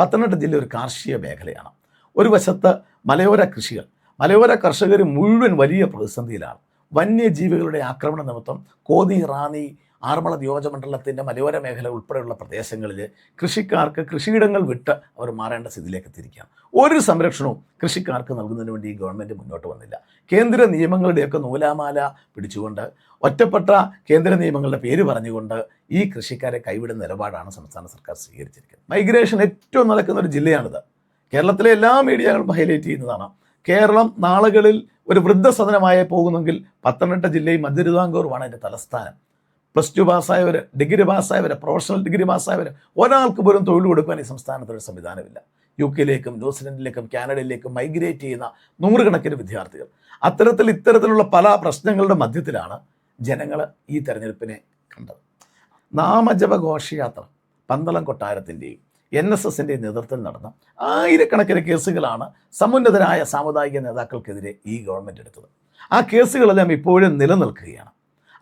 പത്തനംതിട്ട ജില്ല ഒരു കാർഷിക മേഖലയാണ്. ഒരു വശത്ത് മലയോര കൃഷികൾ. മലയോര കർഷകർ മുഴുവൻ വലിയ പ്രതിസന്ധിയിലാണ്. വന്യജീവികളുടെ ആക്രമണ നിമിത്തം കോതി റാന്നി ആറന്മുള നിയോജകമണ്ഡലത്തിന്റെ മലയോര മേഖല ഉൾപ്പെടെയുള്ള പ്രദേശങ്ങളിൽ കൃഷിക്കാർക്ക് കൃഷിയിടങ്ങൾ വിട്ട് അവർ മാറേണ്ട സ്ഥിതിയിലേക്ക് എത്തിയിരിക്കുകയാണ്. ഒരു സംരക്ഷണവും കൃഷിക്കാർക്ക് നൽകുന്നതിന് വേണ്ടി ഈ ഗവൺമെന്റ് മുന്നോട്ട് വന്നില്ല. കേന്ദ്ര നിയമങ്ങളുടെയൊക്കെ നൂലാമാല പിടിച്ചുകൊണ്ട് ഒറ്റപ്പെട്ട കേന്ദ്ര നിയമങ്ങളുടെ പേര് പറഞ്ഞുകൊണ്ട് ഈ കൃഷിക്കാരെ കൈവിടുന്ന നിലപാടാണ് സംസ്ഥാന സർക്കാർ സ്വീകരിച്ചിരിക്കുന്നത്. മൈഗ്രേഷൻ ഏറ്റവും നടക്കുന്ന ഒരു ജില്ലയാണിത്. കേരളത്തിലെ എല്ലാ മീഡിയകളും ഹൈലൈറ്റ് ചെയ്യുന്നതാണ്. കേരളം നാളുകളിൽ ഒരു വൃദ്ധസദനമായി പോകുന്നെങ്കിൽ പത്തനംതിട്ട ജില്ലയും മധ്യതിരുവിതാംകൂറുമാണ് അതിന്റെ തലസ്ഥാനം. പ്ലസ് ടു പാസ്സായവർ ഡിഗ്രി പാസ്സായവർ പ്രൊഫഷണൽ ഡിഗ്രി പാസ്സായവർ ഒരാൾക്ക് പോലും തൊഴിൽ കൊടുക്കാൻ ഈ സംസ്ഥാനത്തൊരു സംവിധാനമില്ല. യു കെയിലേക്കും ന്യൂസിലൻഡിലേക്കും കാനഡയിലേക്കും മൈഗ്രേറ്റ് ചെയ്യുന്ന നൂറുകണക്കിന് വിദ്യാർത്ഥികൾ. അത്തരത്തിൽ ഇത്തരത്തിലുള്ള പല പ്രശ്നങ്ങളുടെ മധ്യത്തിലാണ് ജനങ്ങൾ ഈ തെരഞ്ഞെടുപ്പിനെ കണ്ടത്. നാമജപ ഘോഷയാത്ര പന്തളം കൊട്ടാരത്തിന്റെയും എൻ എസ് എസിന്റെയും നേതൃത്വത്തിൽ നടന്ന ആയിരക്കണക്കിന് കേസുകളാണ് സമുന്നതരായ സാമുദായിക നേതാക്കൾക്കെതിരെ ഈ ഗവൺമെന്റ് എടുത്തത്. ആ കേസുകളെല്ലാം ഇപ്പോഴും നിലനിൽക്കുകയാണ്.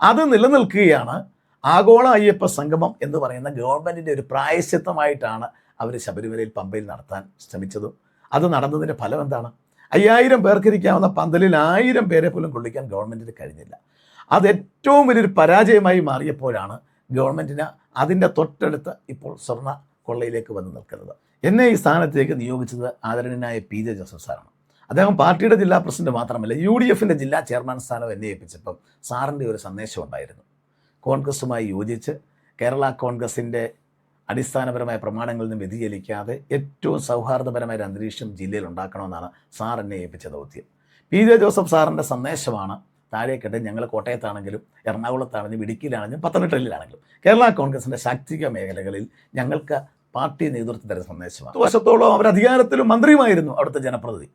അത് നിലനിൽക്കുകയാണ് ആഗോള അയ്യപ്പ സംഗമം എന്ന് പറയുന്ന ഗവൺമെന്റിന്റെ ഒരു പ്രായശ്ചിത്തമായിട്ടാണ് അവർ ശബരിമലയിൽ പമ്പയിൽ നടത്താൻ ശ്രമിച്ചതും. അത് നടന്നതിന്റെ ഫലം എന്താണ്? അയ്യായിരം പേർക്കിരിക്കാവുന്ന പന്തലിൽ ആയിരം പേരെ പോലും കൊള്ളിക്കാൻ ഗവൺമെന്റിന് കഴിഞ്ഞില്ല. അത് ഏറ്റവും വലിയൊരു പരാജയമായി മാറിയപ്പോഴാണ് ഗവൺമെന്റിന് അതിന്റെ തൊട്ടടുത്ത് ഇപ്പോൾ സ്വർണ കൊള്ളയിലേക്ക് വന്ന് നിൽക്കുന്നത്. എന്നെ ഈ സ്ഥാനത്തേക്ക് നിയോഗിച്ചത് ആദരണീയനായ പി ജെ ജോസഫ് സാറാണ്. അദ്ദേഹം പാർട്ടിയുടെ ജില്ലാ പ്രസിഡന്റ് മാത്രമല്ല യു ഡി എഫിന്റെ ജില്ലാ ചെയർമാൻ സ്ഥാനം എന്നെ ഏൽപ്പിച്ചപ്പം സാറിന്റെ ഒരു സന്ദേശം ഉണ്ടായിരുന്നു. കോൺഗ്രസുമായി യോജിച്ച് കേരള കോൺഗ്രസിന്റെ അടിസ്ഥാനപരമായ പ്രമാണങ്ങളിൽ നിന്ന് വ്യതിചലിക്കാതെ ഏറ്റവും സൗഹാർദ്ദപരമായ ഒരു അന്തരീക്ഷം ജില്ലയിൽ ഉണ്ടാക്കണമെന്നാണ് സാർ എന്നെ ഏൽപ്പിച്ച ദൗത്യം. പി ജെ ജോസഫ് സാറിന്റെ സന്ദേശമാണ് താഴേക്കെട്ട് ഞങ്ങൾ കോട്ടയത്താണെങ്കിലും എറണാകുളത്താണെങ്കിലും ഇടുക്കിയിലാണെങ്കിലും പത്തനംതിട്ടയിലാണെങ്കിലും. കേരള കോൺഗ്രസിന്റെ ശാക്തിക മേഖലകളിൽ ഞങ്ങൾക്ക് പാർട്ടി നേതൃത്വം തരുന്ന സന്ദേശമാണ്. വശത്തോളം അവർ അധികാരത്തിലും മന്ത്രിയുമായിരുന്നു അവിടുത്തെ ജനപ്രതിനിധി.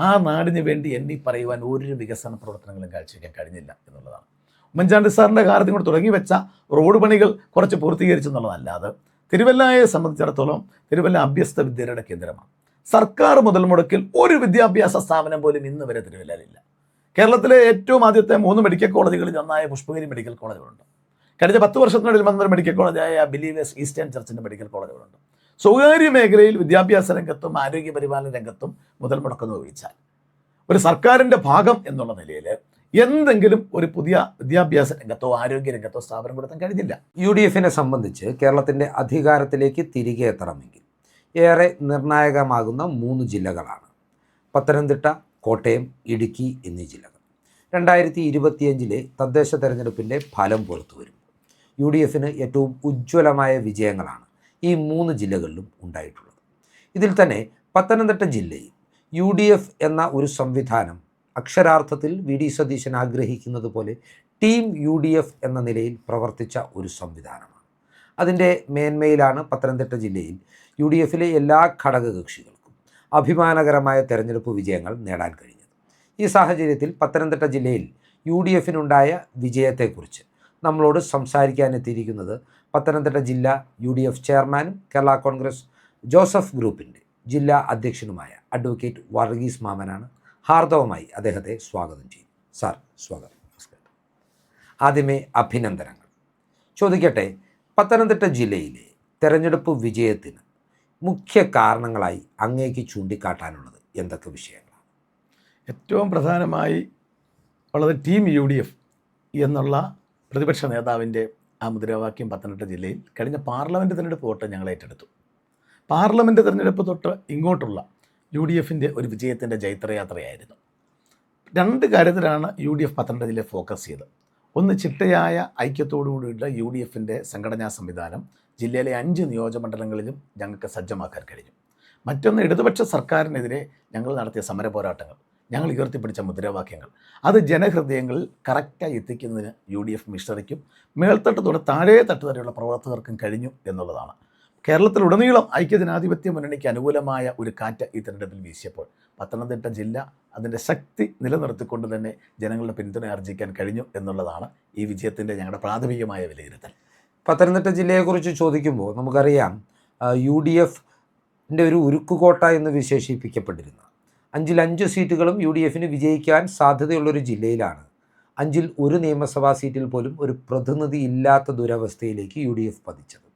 ആ നാടിന് വേണ്ടി എണ്ണി പറയുവാൻ ഒരു വികസന പ്രവർത്തനങ്ങളും കാഴ്ചവെക്കാൻ കഴിഞ്ഞില്ല എന്നുള്ളതാണ്. ഉമ്മൻചാണ്ടി സാറിന്റെ കാര്യത്തിൽ കൂടെ തുടങ്ങി വെച്ച റോഡ് പണികൾ കുറച്ച് പൂർത്തീകരിച്ചു എന്നുള്ളതല്ലാതെ തിരുവല്ലയെ സംബന്ധിച്ചിടത്തോളം തിരുവല്ല അഭ്യസ്ത വിദ്യയുടെ കേന്ദ്രമാണ്. സർക്കാർ മുതൽ മുടക്കിൽ ഒരു വിദ്യാഭ്യാസ സ്ഥാപനം പോലും ഇന്ന് വരെ തിരുവല്ലയിലില്ല. കേരളത്തിലെ ഏറ്റവും ആദ്യത്തെ മൂന്ന് മെഡിക്കൽ കോളേജുകളിൽ ഒന്നായ പുഷ്പഗിരി മെഡിക്കൽ കോളേജുകളുണ്ട്. കഴിഞ്ഞ പത്ത് വർഷത്തിനിടയിൽ വന്നൊരു മെഡിക്കൽ കോളേജായ ബിലീവേഴ്സ് ഈസ്റ്റേൺ ചർച്ചിന്റെ മെഡിക്കൽ കോളേജുകളുണ്ട്. സ്വകാര്യ മേഖലയിൽ വിദ്യാഭ്യാസ രംഗത്തും ആരോഗ്യ പരിപാലന രംഗത്തും മുതൽ മുടക്കുന്ന ഒഴിച്ചാൽ ഒരു സർക്കാരിന്റെ ഭാഗം എന്നുള്ള നിലയിൽ എന്തെങ്കിലും ഒരു പുതിയ വിദ്യാഭ്യാസ രംഗത്തോ ആരോഗ്യ രംഗത്തോ സ്ഥാപനം കൊടുക്കാൻ കഴിഞ്ഞില്ല. യു ഡി എഫിനെ സംബന്ധിച്ച് കേരളത്തിന്റെ അധികാരത്തിലേക്ക് തിരികെ എത്തണമെങ്കിൽ ഏറെ നിർണായകമാകുന്ന മൂന്ന് ജില്ലകളാണ്. പത്തനംതിട്ട കോട്ടയം ഇടുക്കി എന്നീ ജില്ലകൾ. രണ്ടായിരത്തി ഇരുപത്തിയഞ്ചിലെ തദ്ദേശ തെരഞ്ഞെടുപ്പിന്റെ ഫലം പുറത്തു വരും യു ഡി എഫിന് ഏറ്റവും ഉജ്ജ്വലമായ വിജയങ്ങളാണ് ഈ മൂന്ന് ജില്ലകളിലും ഉണ്ടായിട്ടുള്ളത്. ഇതിൽ തന്നെ പത്തനംതിട്ട ജില്ലയിൽ യു ഡി എഫ് എന്ന ഒരു സംവിധാനം അക്ഷരാർത്ഥത്തിൽ വി ഡി സതീശൻ ആഗ്രഹിക്കുന്നത് പോലെ ടീം യു ഡി എഫ് എന്ന നിലയിൽ പ്രവർത്തിച്ച ഒരു സംവിധാനമാണ്. അതിന്റെ മേന്മയിലാണ് പത്തനംതിട്ട ജില്ലയിൽ യു ഡി എഫിലെ എല്ലാ ഘടകകക്ഷികൾക്കും അഭിമാനകരമായ തെരഞ്ഞെടുപ്പ് വിജയങ്ങൾ നേടാൻ കഴിഞ്ഞത്. ഈ സാഹചര്യത്തിൽ പത്തനംതിട്ട ജില്ലയിൽ യു ഡി എഫിനുണ്ടായ വിജയത്തെക്കുറിച്ച് നമ്മളോട് സംസാരിക്കാനെത്തിയിരിക്കുന്നത് പത്തനംതിട്ട ജില്ലാ യു ഡി എഫ് ചെയർമാനും കേരള കോൺഗ്രസ് ജോസഫ് ഗ്രൂപ്പിന്റെ ജില്ലാ അധ്യക്ഷനുമായ അഡ്വക്കേറ്റ് വർഗീസ് മാമനാണ് ഹാർദവമായി അദ്ദേഹത്തെ സ്വാഗതം ചെയ്യും. സാർ സ്വാഗതം. നമസ്കാരം. ആദ്യമേ അഭിനന്ദനങ്ങൾ. ചോദിക്കട്ടെ പത്തനംതിട്ട ജില്ലയിലെ തെരഞ്ഞെടുപ്പ് വിജയത്തിന് മുഖ്യ കാരണങ്ങളായി അങ്ങേക്ക് ചൂണ്ടിക്കാട്ടാനുള്ളത് എന്തൊക്കെ വിഷയങ്ങളാണ്? ഏറ്റവും പ്രധാനമായി ഉള്ളത് ടീം യു ഡി എഫ് എന്നുള്ള പ്രതിപക്ഷ നേതാവിന്റെ ആ മുദ്രാവാക്യം പത്തനംതിട്ട ജില്ലയിൽ കഴിഞ്ഞ പാർലമെന്റ് തിരഞ്ഞെടുപ്പ് തൊട്ട് ഞങ്ങൾ ഏറ്റെടുത്തു. പാർലമെന്റ് തിരഞ്ഞെടുപ്പ് തൊട്ട് ഇങ്ങോട്ടുള്ള യു ഡി എഫിന്റെ ഒരു വിജയത്തിന്റെ ജൈത്രയാത്രയായിരുന്നു. രണ്ട് കാര്യത്തിലാണ് യു ഡി എഫ് പത്തനംതിട്ട ജില്ലയെ ഫോക്കസ് ചെയ്തത്. ഒന്ന് ചിട്ടയായ ഐക്യത്തോടുകൂടിയുള്ള യു ഡി എഫിന്റെ സംഘടനാ സംവിധാനം ജില്ലയിലെ അഞ്ച് നിയോജകമണ്ഡലങ്ങളിലും ഞങ്ങൾക്ക് സജ്ജമാക്കാൻ കഴിഞ്ഞു. മറ്റൊന്ന് ഇടതുപക്ഷ സർക്കാരിനെതിരെ ഞങ്ങൾ നടത്തിയ സമര പോരാട്ടങ്ങൾ ഞങ്ങൾ ഉയർത്തിപ്പിടിച്ച മുദ്രാവാക്യങ്ങൾ. അത് ജനഹൃദയങ്ങളിൽ കറക്റ്റായി എത്തിക്കുന്നതിന് യു ഡി എഫ് മിഷണറിക്കും മേൽത്തട്ട് തൊട്ട് താഴേ തട്ട് വരെയുള്ള പ്രവർത്തകർക്കും കഴിഞ്ഞു എന്നുള്ളതാണ്. കേരളത്തിലുടനീളം ഐക്യജനാധിപത്യ മുന്നണിക്ക് അനുകൂലമായ ഒരു കാറ്റ് ഈ തെരഞ്ഞെടുപ്പിൽ വീശിയപ്പോൾ പത്തനംതിട്ട ജില്ല അതിന്റെ ശക്തി നിലനിർത്തിക്കൊണ്ട് തന്നെ ജനങ്ങളുടെ പിന്തുണ ആർജിക്കാൻ കഴിഞ്ഞു എന്നുള്ളതാണ് ഈ വിജയത്തിന്റെ ഞങ്ങളുടെ പ്രാഥമികമായ വിലയിരുത്തൽ. പത്തനംതിട്ട ജില്ലയെക്കുറിച്ച് ചോദിക്കുമ്പോൾ നമുക്കറിയാം യു ഡി എഫിന്റെ ഒരു ഉരുക്കുകോട്ട എന്ന് വിശേഷിപ്പിക്കപ്പെട്ടിരുന്ന. അഞ്ചിൽ അഞ്ച് സീറ്റുകളും യു ഡി എഫിന് വിജയിക്കാൻ സാധ്യതയുള്ളൊരു ജില്ലയിലാണ്. അഞ്ചിൽ ഒരു നിയമസഭാ സീറ്റിൽ പോലും ഒരു പ്രതിനിധി ഇല്ലാത്ത ദുരവസ്ഥയിലേക്ക് യു ഡി എഫ് പതിച്ചത്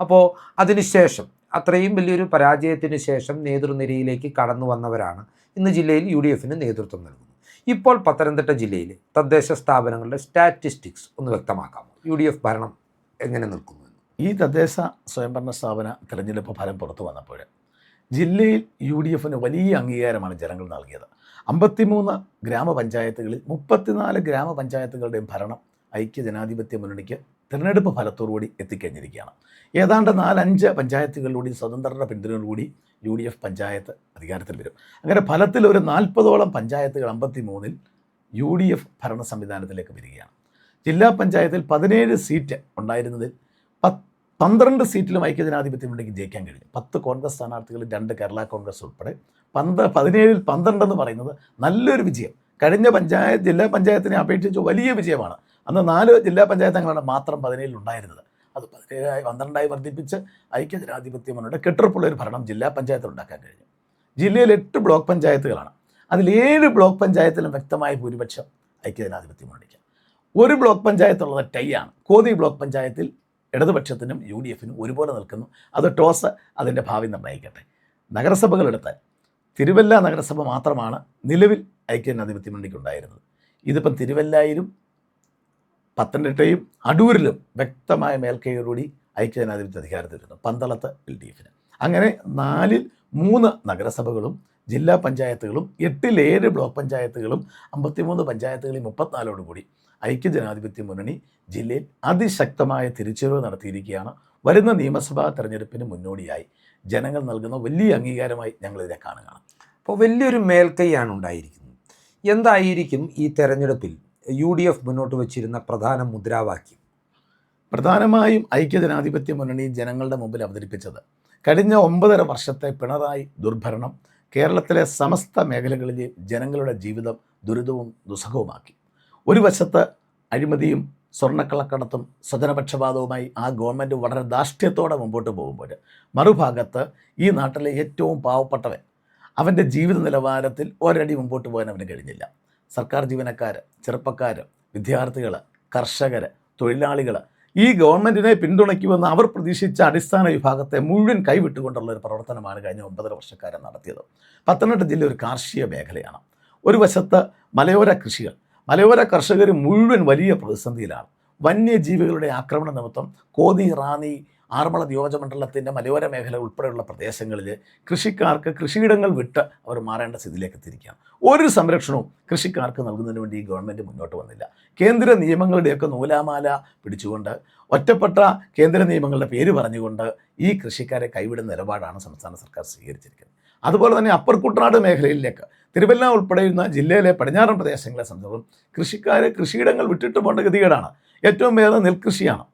അപ്പോൾ അതിനുശേഷം അത്രയും വലിയൊരു പരാജയത്തിന് ശേഷം നേതൃനിരയിലേക്ക് കടന്നു വന്നവരാണ് ഇന്ന് ജില്ലയിൽ യു ഡി എഫിന് നേതൃത്വം നൽകുന്നത്. ഇപ്പോൾ പത്തനംതിട്ട ജില്ലയിലെ തദ്ദേശ സ്ഥാപനങ്ങളുടെ സ്റ്റാറ്റിസ്റ്റിക്സ് ഒന്ന് വ്യക്തമാക്കാമോ യു ഡി എഫ് ഭരണം എങ്ങനെ നിൽക്കുന്നു? ഈ തദ്ദേശ സ്വയംഭരണ സ്ഥാപന തെരഞ്ഞെടുപ്പ് ഫലം പുറത്തു വന്നപ്പോൾ ജില്ലയിൽ യു ഡി എഫിന് വലിയ അംഗീകാരമാണ് ജനങ്ങൾ നൽകിയത്. അമ്പത്തിമൂന്ന് ഗ്രാമപഞ്ചായത്തുകളിൽ മുപ്പത്തിനാല് ഗ്രാമപഞ്ചായത്തുകളുടെയും ഭരണം ഐക്യ ജനാധിപത്യ മുന്നണിക്ക് തിരഞ്ഞെടുപ്പ് ഫലത്തോടുകൂടി എത്തിക്കഴിഞ്ഞിരിക്കുകയാണ്. ഏതാണ്ട് നാലഞ്ച് പഞ്ചായത്തുകളിലൂടെ സ്വതന്ത്രരുടെ പിന്തുണയോടുകൂടി യു ഡി എഫ് പഞ്ചായത്ത് അധികാരത്തിൽ വരും. അങ്ങനെ ഫലത്തിൽ ഒരു നാൽപ്പതോളം പഞ്ചായത്തുകൾ അമ്പത്തി മൂന്നിൽ യു ഡി എഫ് ഭരണ സംവിധാനത്തിലേക്ക് വരികയാണ്. ജില്ലാ പഞ്ചായത്തിൽ പതിനേഴ് സീറ്റ് ഉണ്ടായിരുന്നതിൽ പന്ത്രണ്ട് സീറ്റിലും ഐക്യജനാധിപത്യം ഉണ്ടെങ്കിൽ ജയിക്കാൻ കഴിയും. പത്ത് കോൺഗ്രസ് സ്ഥാനാർത്ഥികൾ രണ്ട് കേരള കോൺഗ്രസ് ഉൾപ്പെടെ പന്ത് പതിനേഴിൽ പന്ത്രണ്ട് എന്ന് പറയുന്നത് നല്ലൊരു വിജയം. കഴിഞ്ഞ പഞ്ചായത്ത് ജില്ലാ പഞ്ചായത്തിനെ അപേക്ഷിച്ച് വലിയ വിജയമാണ്. അന്ന് നാല് ജില്ലാ പഞ്ചായത്ത് അംഗങ്ങളാണ് മാത്രം പതിനേഴിൽ ഉണ്ടായിരുന്നത്. അത് പതിനേഴായി പന്ത്രണ്ടായി വർദ്ധിപ്പിച്ച് ഐക്യജനാധിപത്യ മുന്നോട്ട് കെട്ടുറപ്പുള്ള ഒരു ഭരണം ജില്ലാ പഞ്ചായത്തിൽ ഉണ്ടാക്കാൻ കഴിഞ്ഞു. ജില്ലയിൽ എട്ട് ബ്ലോക്ക് പഞ്ചായത്തുകളാണ്. അതിൽ ഏഴ് ബ്ലോക്ക് പഞ്ചായത്തിലും വ്യക്തമായ ഭൂരിപക്ഷം ഐക്യജനാധിപത്യം മുന്നണിക്ക് ഒരു ബ്ലോക്ക് പഞ്ചായത്തുള്ളത് ആണ്. കോതി ബ്ലോക്ക് പഞ്ചായത്തിൽ ഇടതുപക്ഷത്തിനും യു ഡി എഫിനും ഒരുപോലെ നിൽക്കുന്നു. അത് ടോസ് അതിന്റെ ഭാവി നിർണയിക്കട്ടെ. നഗരസഭകളെടുത്താൽ തിരുവല്ല നഗരസഭ മാത്രമാണ് നിലവിൽ ഐക്യജനാധിപത്യ മുന്നണിക്ക് ഉണ്ടായിരുന്നത് ഇതിപ്പം തിരുവല്ലയിലും പത്തനംതിട്ടയും അടൂരിലും വ്യക്തമായ മേൽക്കൈയോടുകൂടി ഐക്യജനാധിപത്യ അധികാരത്തിൽ വരുന്നു പന്തളത്ത് എൽ ഡി എഫിന്. അങ്ങനെ നാലിൽ മൂന്ന് നഗരസഭകളും ജില്ലാ പഞ്ചായത്തുകളും എട്ടിൽ ഏഴ് ബ്ലോക്ക് പഞ്ചായത്തുകളും അമ്പത്തിമൂന്ന് പഞ്ചായത്തുകളിൽ മുപ്പത്തിനാലോടുകൂടി ഐക്യജനാധിപത്യ മുന്നണി ജില്ലയിൽ അതിശക്തമായ തിരിച്ചുവരവ് നടത്തിയിരിക്കുകയാണ്. വരുന്ന നിയമസഭാ തെരഞ്ഞെടുപ്പിന് മുന്നോടിയായി ജനങ്ങൾ നൽകുന്ന വലിയ അംഗീകാരമായി ഞങ്ങൾ ഇതിനെ കാണുകയാണ്. അപ്പോൾ വലിയൊരു മേൽക്കൈയാണ് ഉണ്ടായിരിക്കുന്നത്. എന്തായിരിക്കും ഈ തെരഞ്ഞെടുപ്പിൽ യു ഡി എഫ് മുന്നോട്ട് വച്ചിരുന്ന പ്രധാന മുദ്രാവാക്യം? പ്രധാനമായും ഐക്യജനാധിപത്യ മുന്നണി ജനങ്ങളുടെ മുമ്പിൽ അവതരിപ്പിച്ചത് കഴിഞ്ഞ ഒമ്പതര വർഷത്തെ പിണറായി ദുർഭരണം കേരളത്തിലെ സമസ്ത മേഖലകളിലെയും ജനങ്ങളുടെ ജീവിതം ദുരിതവും ദുസ്സഹവുമാക്കി. ഒരു വശത്ത് അഴിമതിയും സ്വർണക്കളക്കടത്തും സ്വജനപക്ഷപാതവുമായി ആ ഗവൺമെന്റ് വളരെ ധാർഷ്ട്യത്തോടെ മുമ്പോട്ട് പോകുമ്പോൾ മറുഭാഗത്ത് ഈ നാട്ടിലെ ഏറ്റവും പാവപ്പെട്ടവൻ അവന്റെ ജീവിത നിലവാരത്തിൽ ഒരടി മുമ്പോട്ട് പോകാൻ അവന് കഴിഞ്ഞില്ല. സർക്കാർ ജീവനക്കാർ ചെറുപ്പക്കാർ വിദ്യാർത്ഥികൾ കർഷകർ തൊഴിലാളികൾ ഈ ഗവൺമെന്റിനെ പിന്തുണയ്ക്കുമെന്ന് അവർ പ്രതീക്ഷിച്ച അടിസ്ഥാന വിഭാഗത്തെ മുഴുവൻ കൈവിട്ടുകൊണ്ടുള്ള ഒരു പ്രവർത്തനമാണ് കഴിഞ്ഞ ഒമ്പതര വർഷക്കാരൻ നടത്തിയത്. പത്തനംതിട്ട ജില്ല ഒരു കാർഷിക മേഖലയാണ്. ഒരു വശത്ത് മലയോര കൃഷികൾ മലയോര കർഷകർ മുഴുവൻ വലിയ പ്രതിസന്ധിയിലാണ്. വന്യജീവികളുടെ ആക്രമണ നിമിത്തം കോതി റാന്നി ആറന്മുള നിയോജകമണ്ഡലത്തിന്റെ മലയോര മേഖല ഉൾപ്പെടെയുള്ള പ്രദേശങ്ങളിൽ കൃഷിക്കാർക്ക് കൃഷിയിടങ്ങൾ വിട്ട് അവർ മാറേണ്ട സ്ഥിതിയിലേക്ക് എത്തിയിരിക്കുകയാണ്. ഒരു സംരക്ഷണവും കൃഷിക്കാർക്ക് നൽകുന്നതിന് വേണ്ടി ഈ ഗവൺമെന്റ് മുന്നോട്ട് വന്നില്ല. കേന്ദ്ര നിയമങ്ങളുടെയൊക്കെ നൂലാമാല പിടിച്ചുകൊണ്ട് ഒറ്റപ്പെട്ട കേന്ദ്ര നിയമങ്ങളുടെ പേര് പറഞ്ഞുകൊണ്ട് ഈ കൃഷിക്കാരെ കൈവിടുന്ന നിലപാടാണ് സംസ്ഥാന സർക്കാർ സ്വീകരിച്ചിരിക്കുന്നത്. അതുപോലെ തന്നെ അപ്പർ കുട്ടനാട് മേഖലയിലേക്ക്. തിരുവല്ല ഉൾപ്പെടെയുള്ള ജില്ലയിലെ പടിഞ്ഞാറൻ പ്രദേശങ്ങളെ സംബന്ധിച്ചിടത്തോളം കൃഷിക്കാർ കൃഷിയിടങ്ങൾ വിട്ടിട്ട് പോകേണ്ട ഗതികേടാണ്. ഏറ്റവും വേറെ നെൽകൃഷിയാണ്.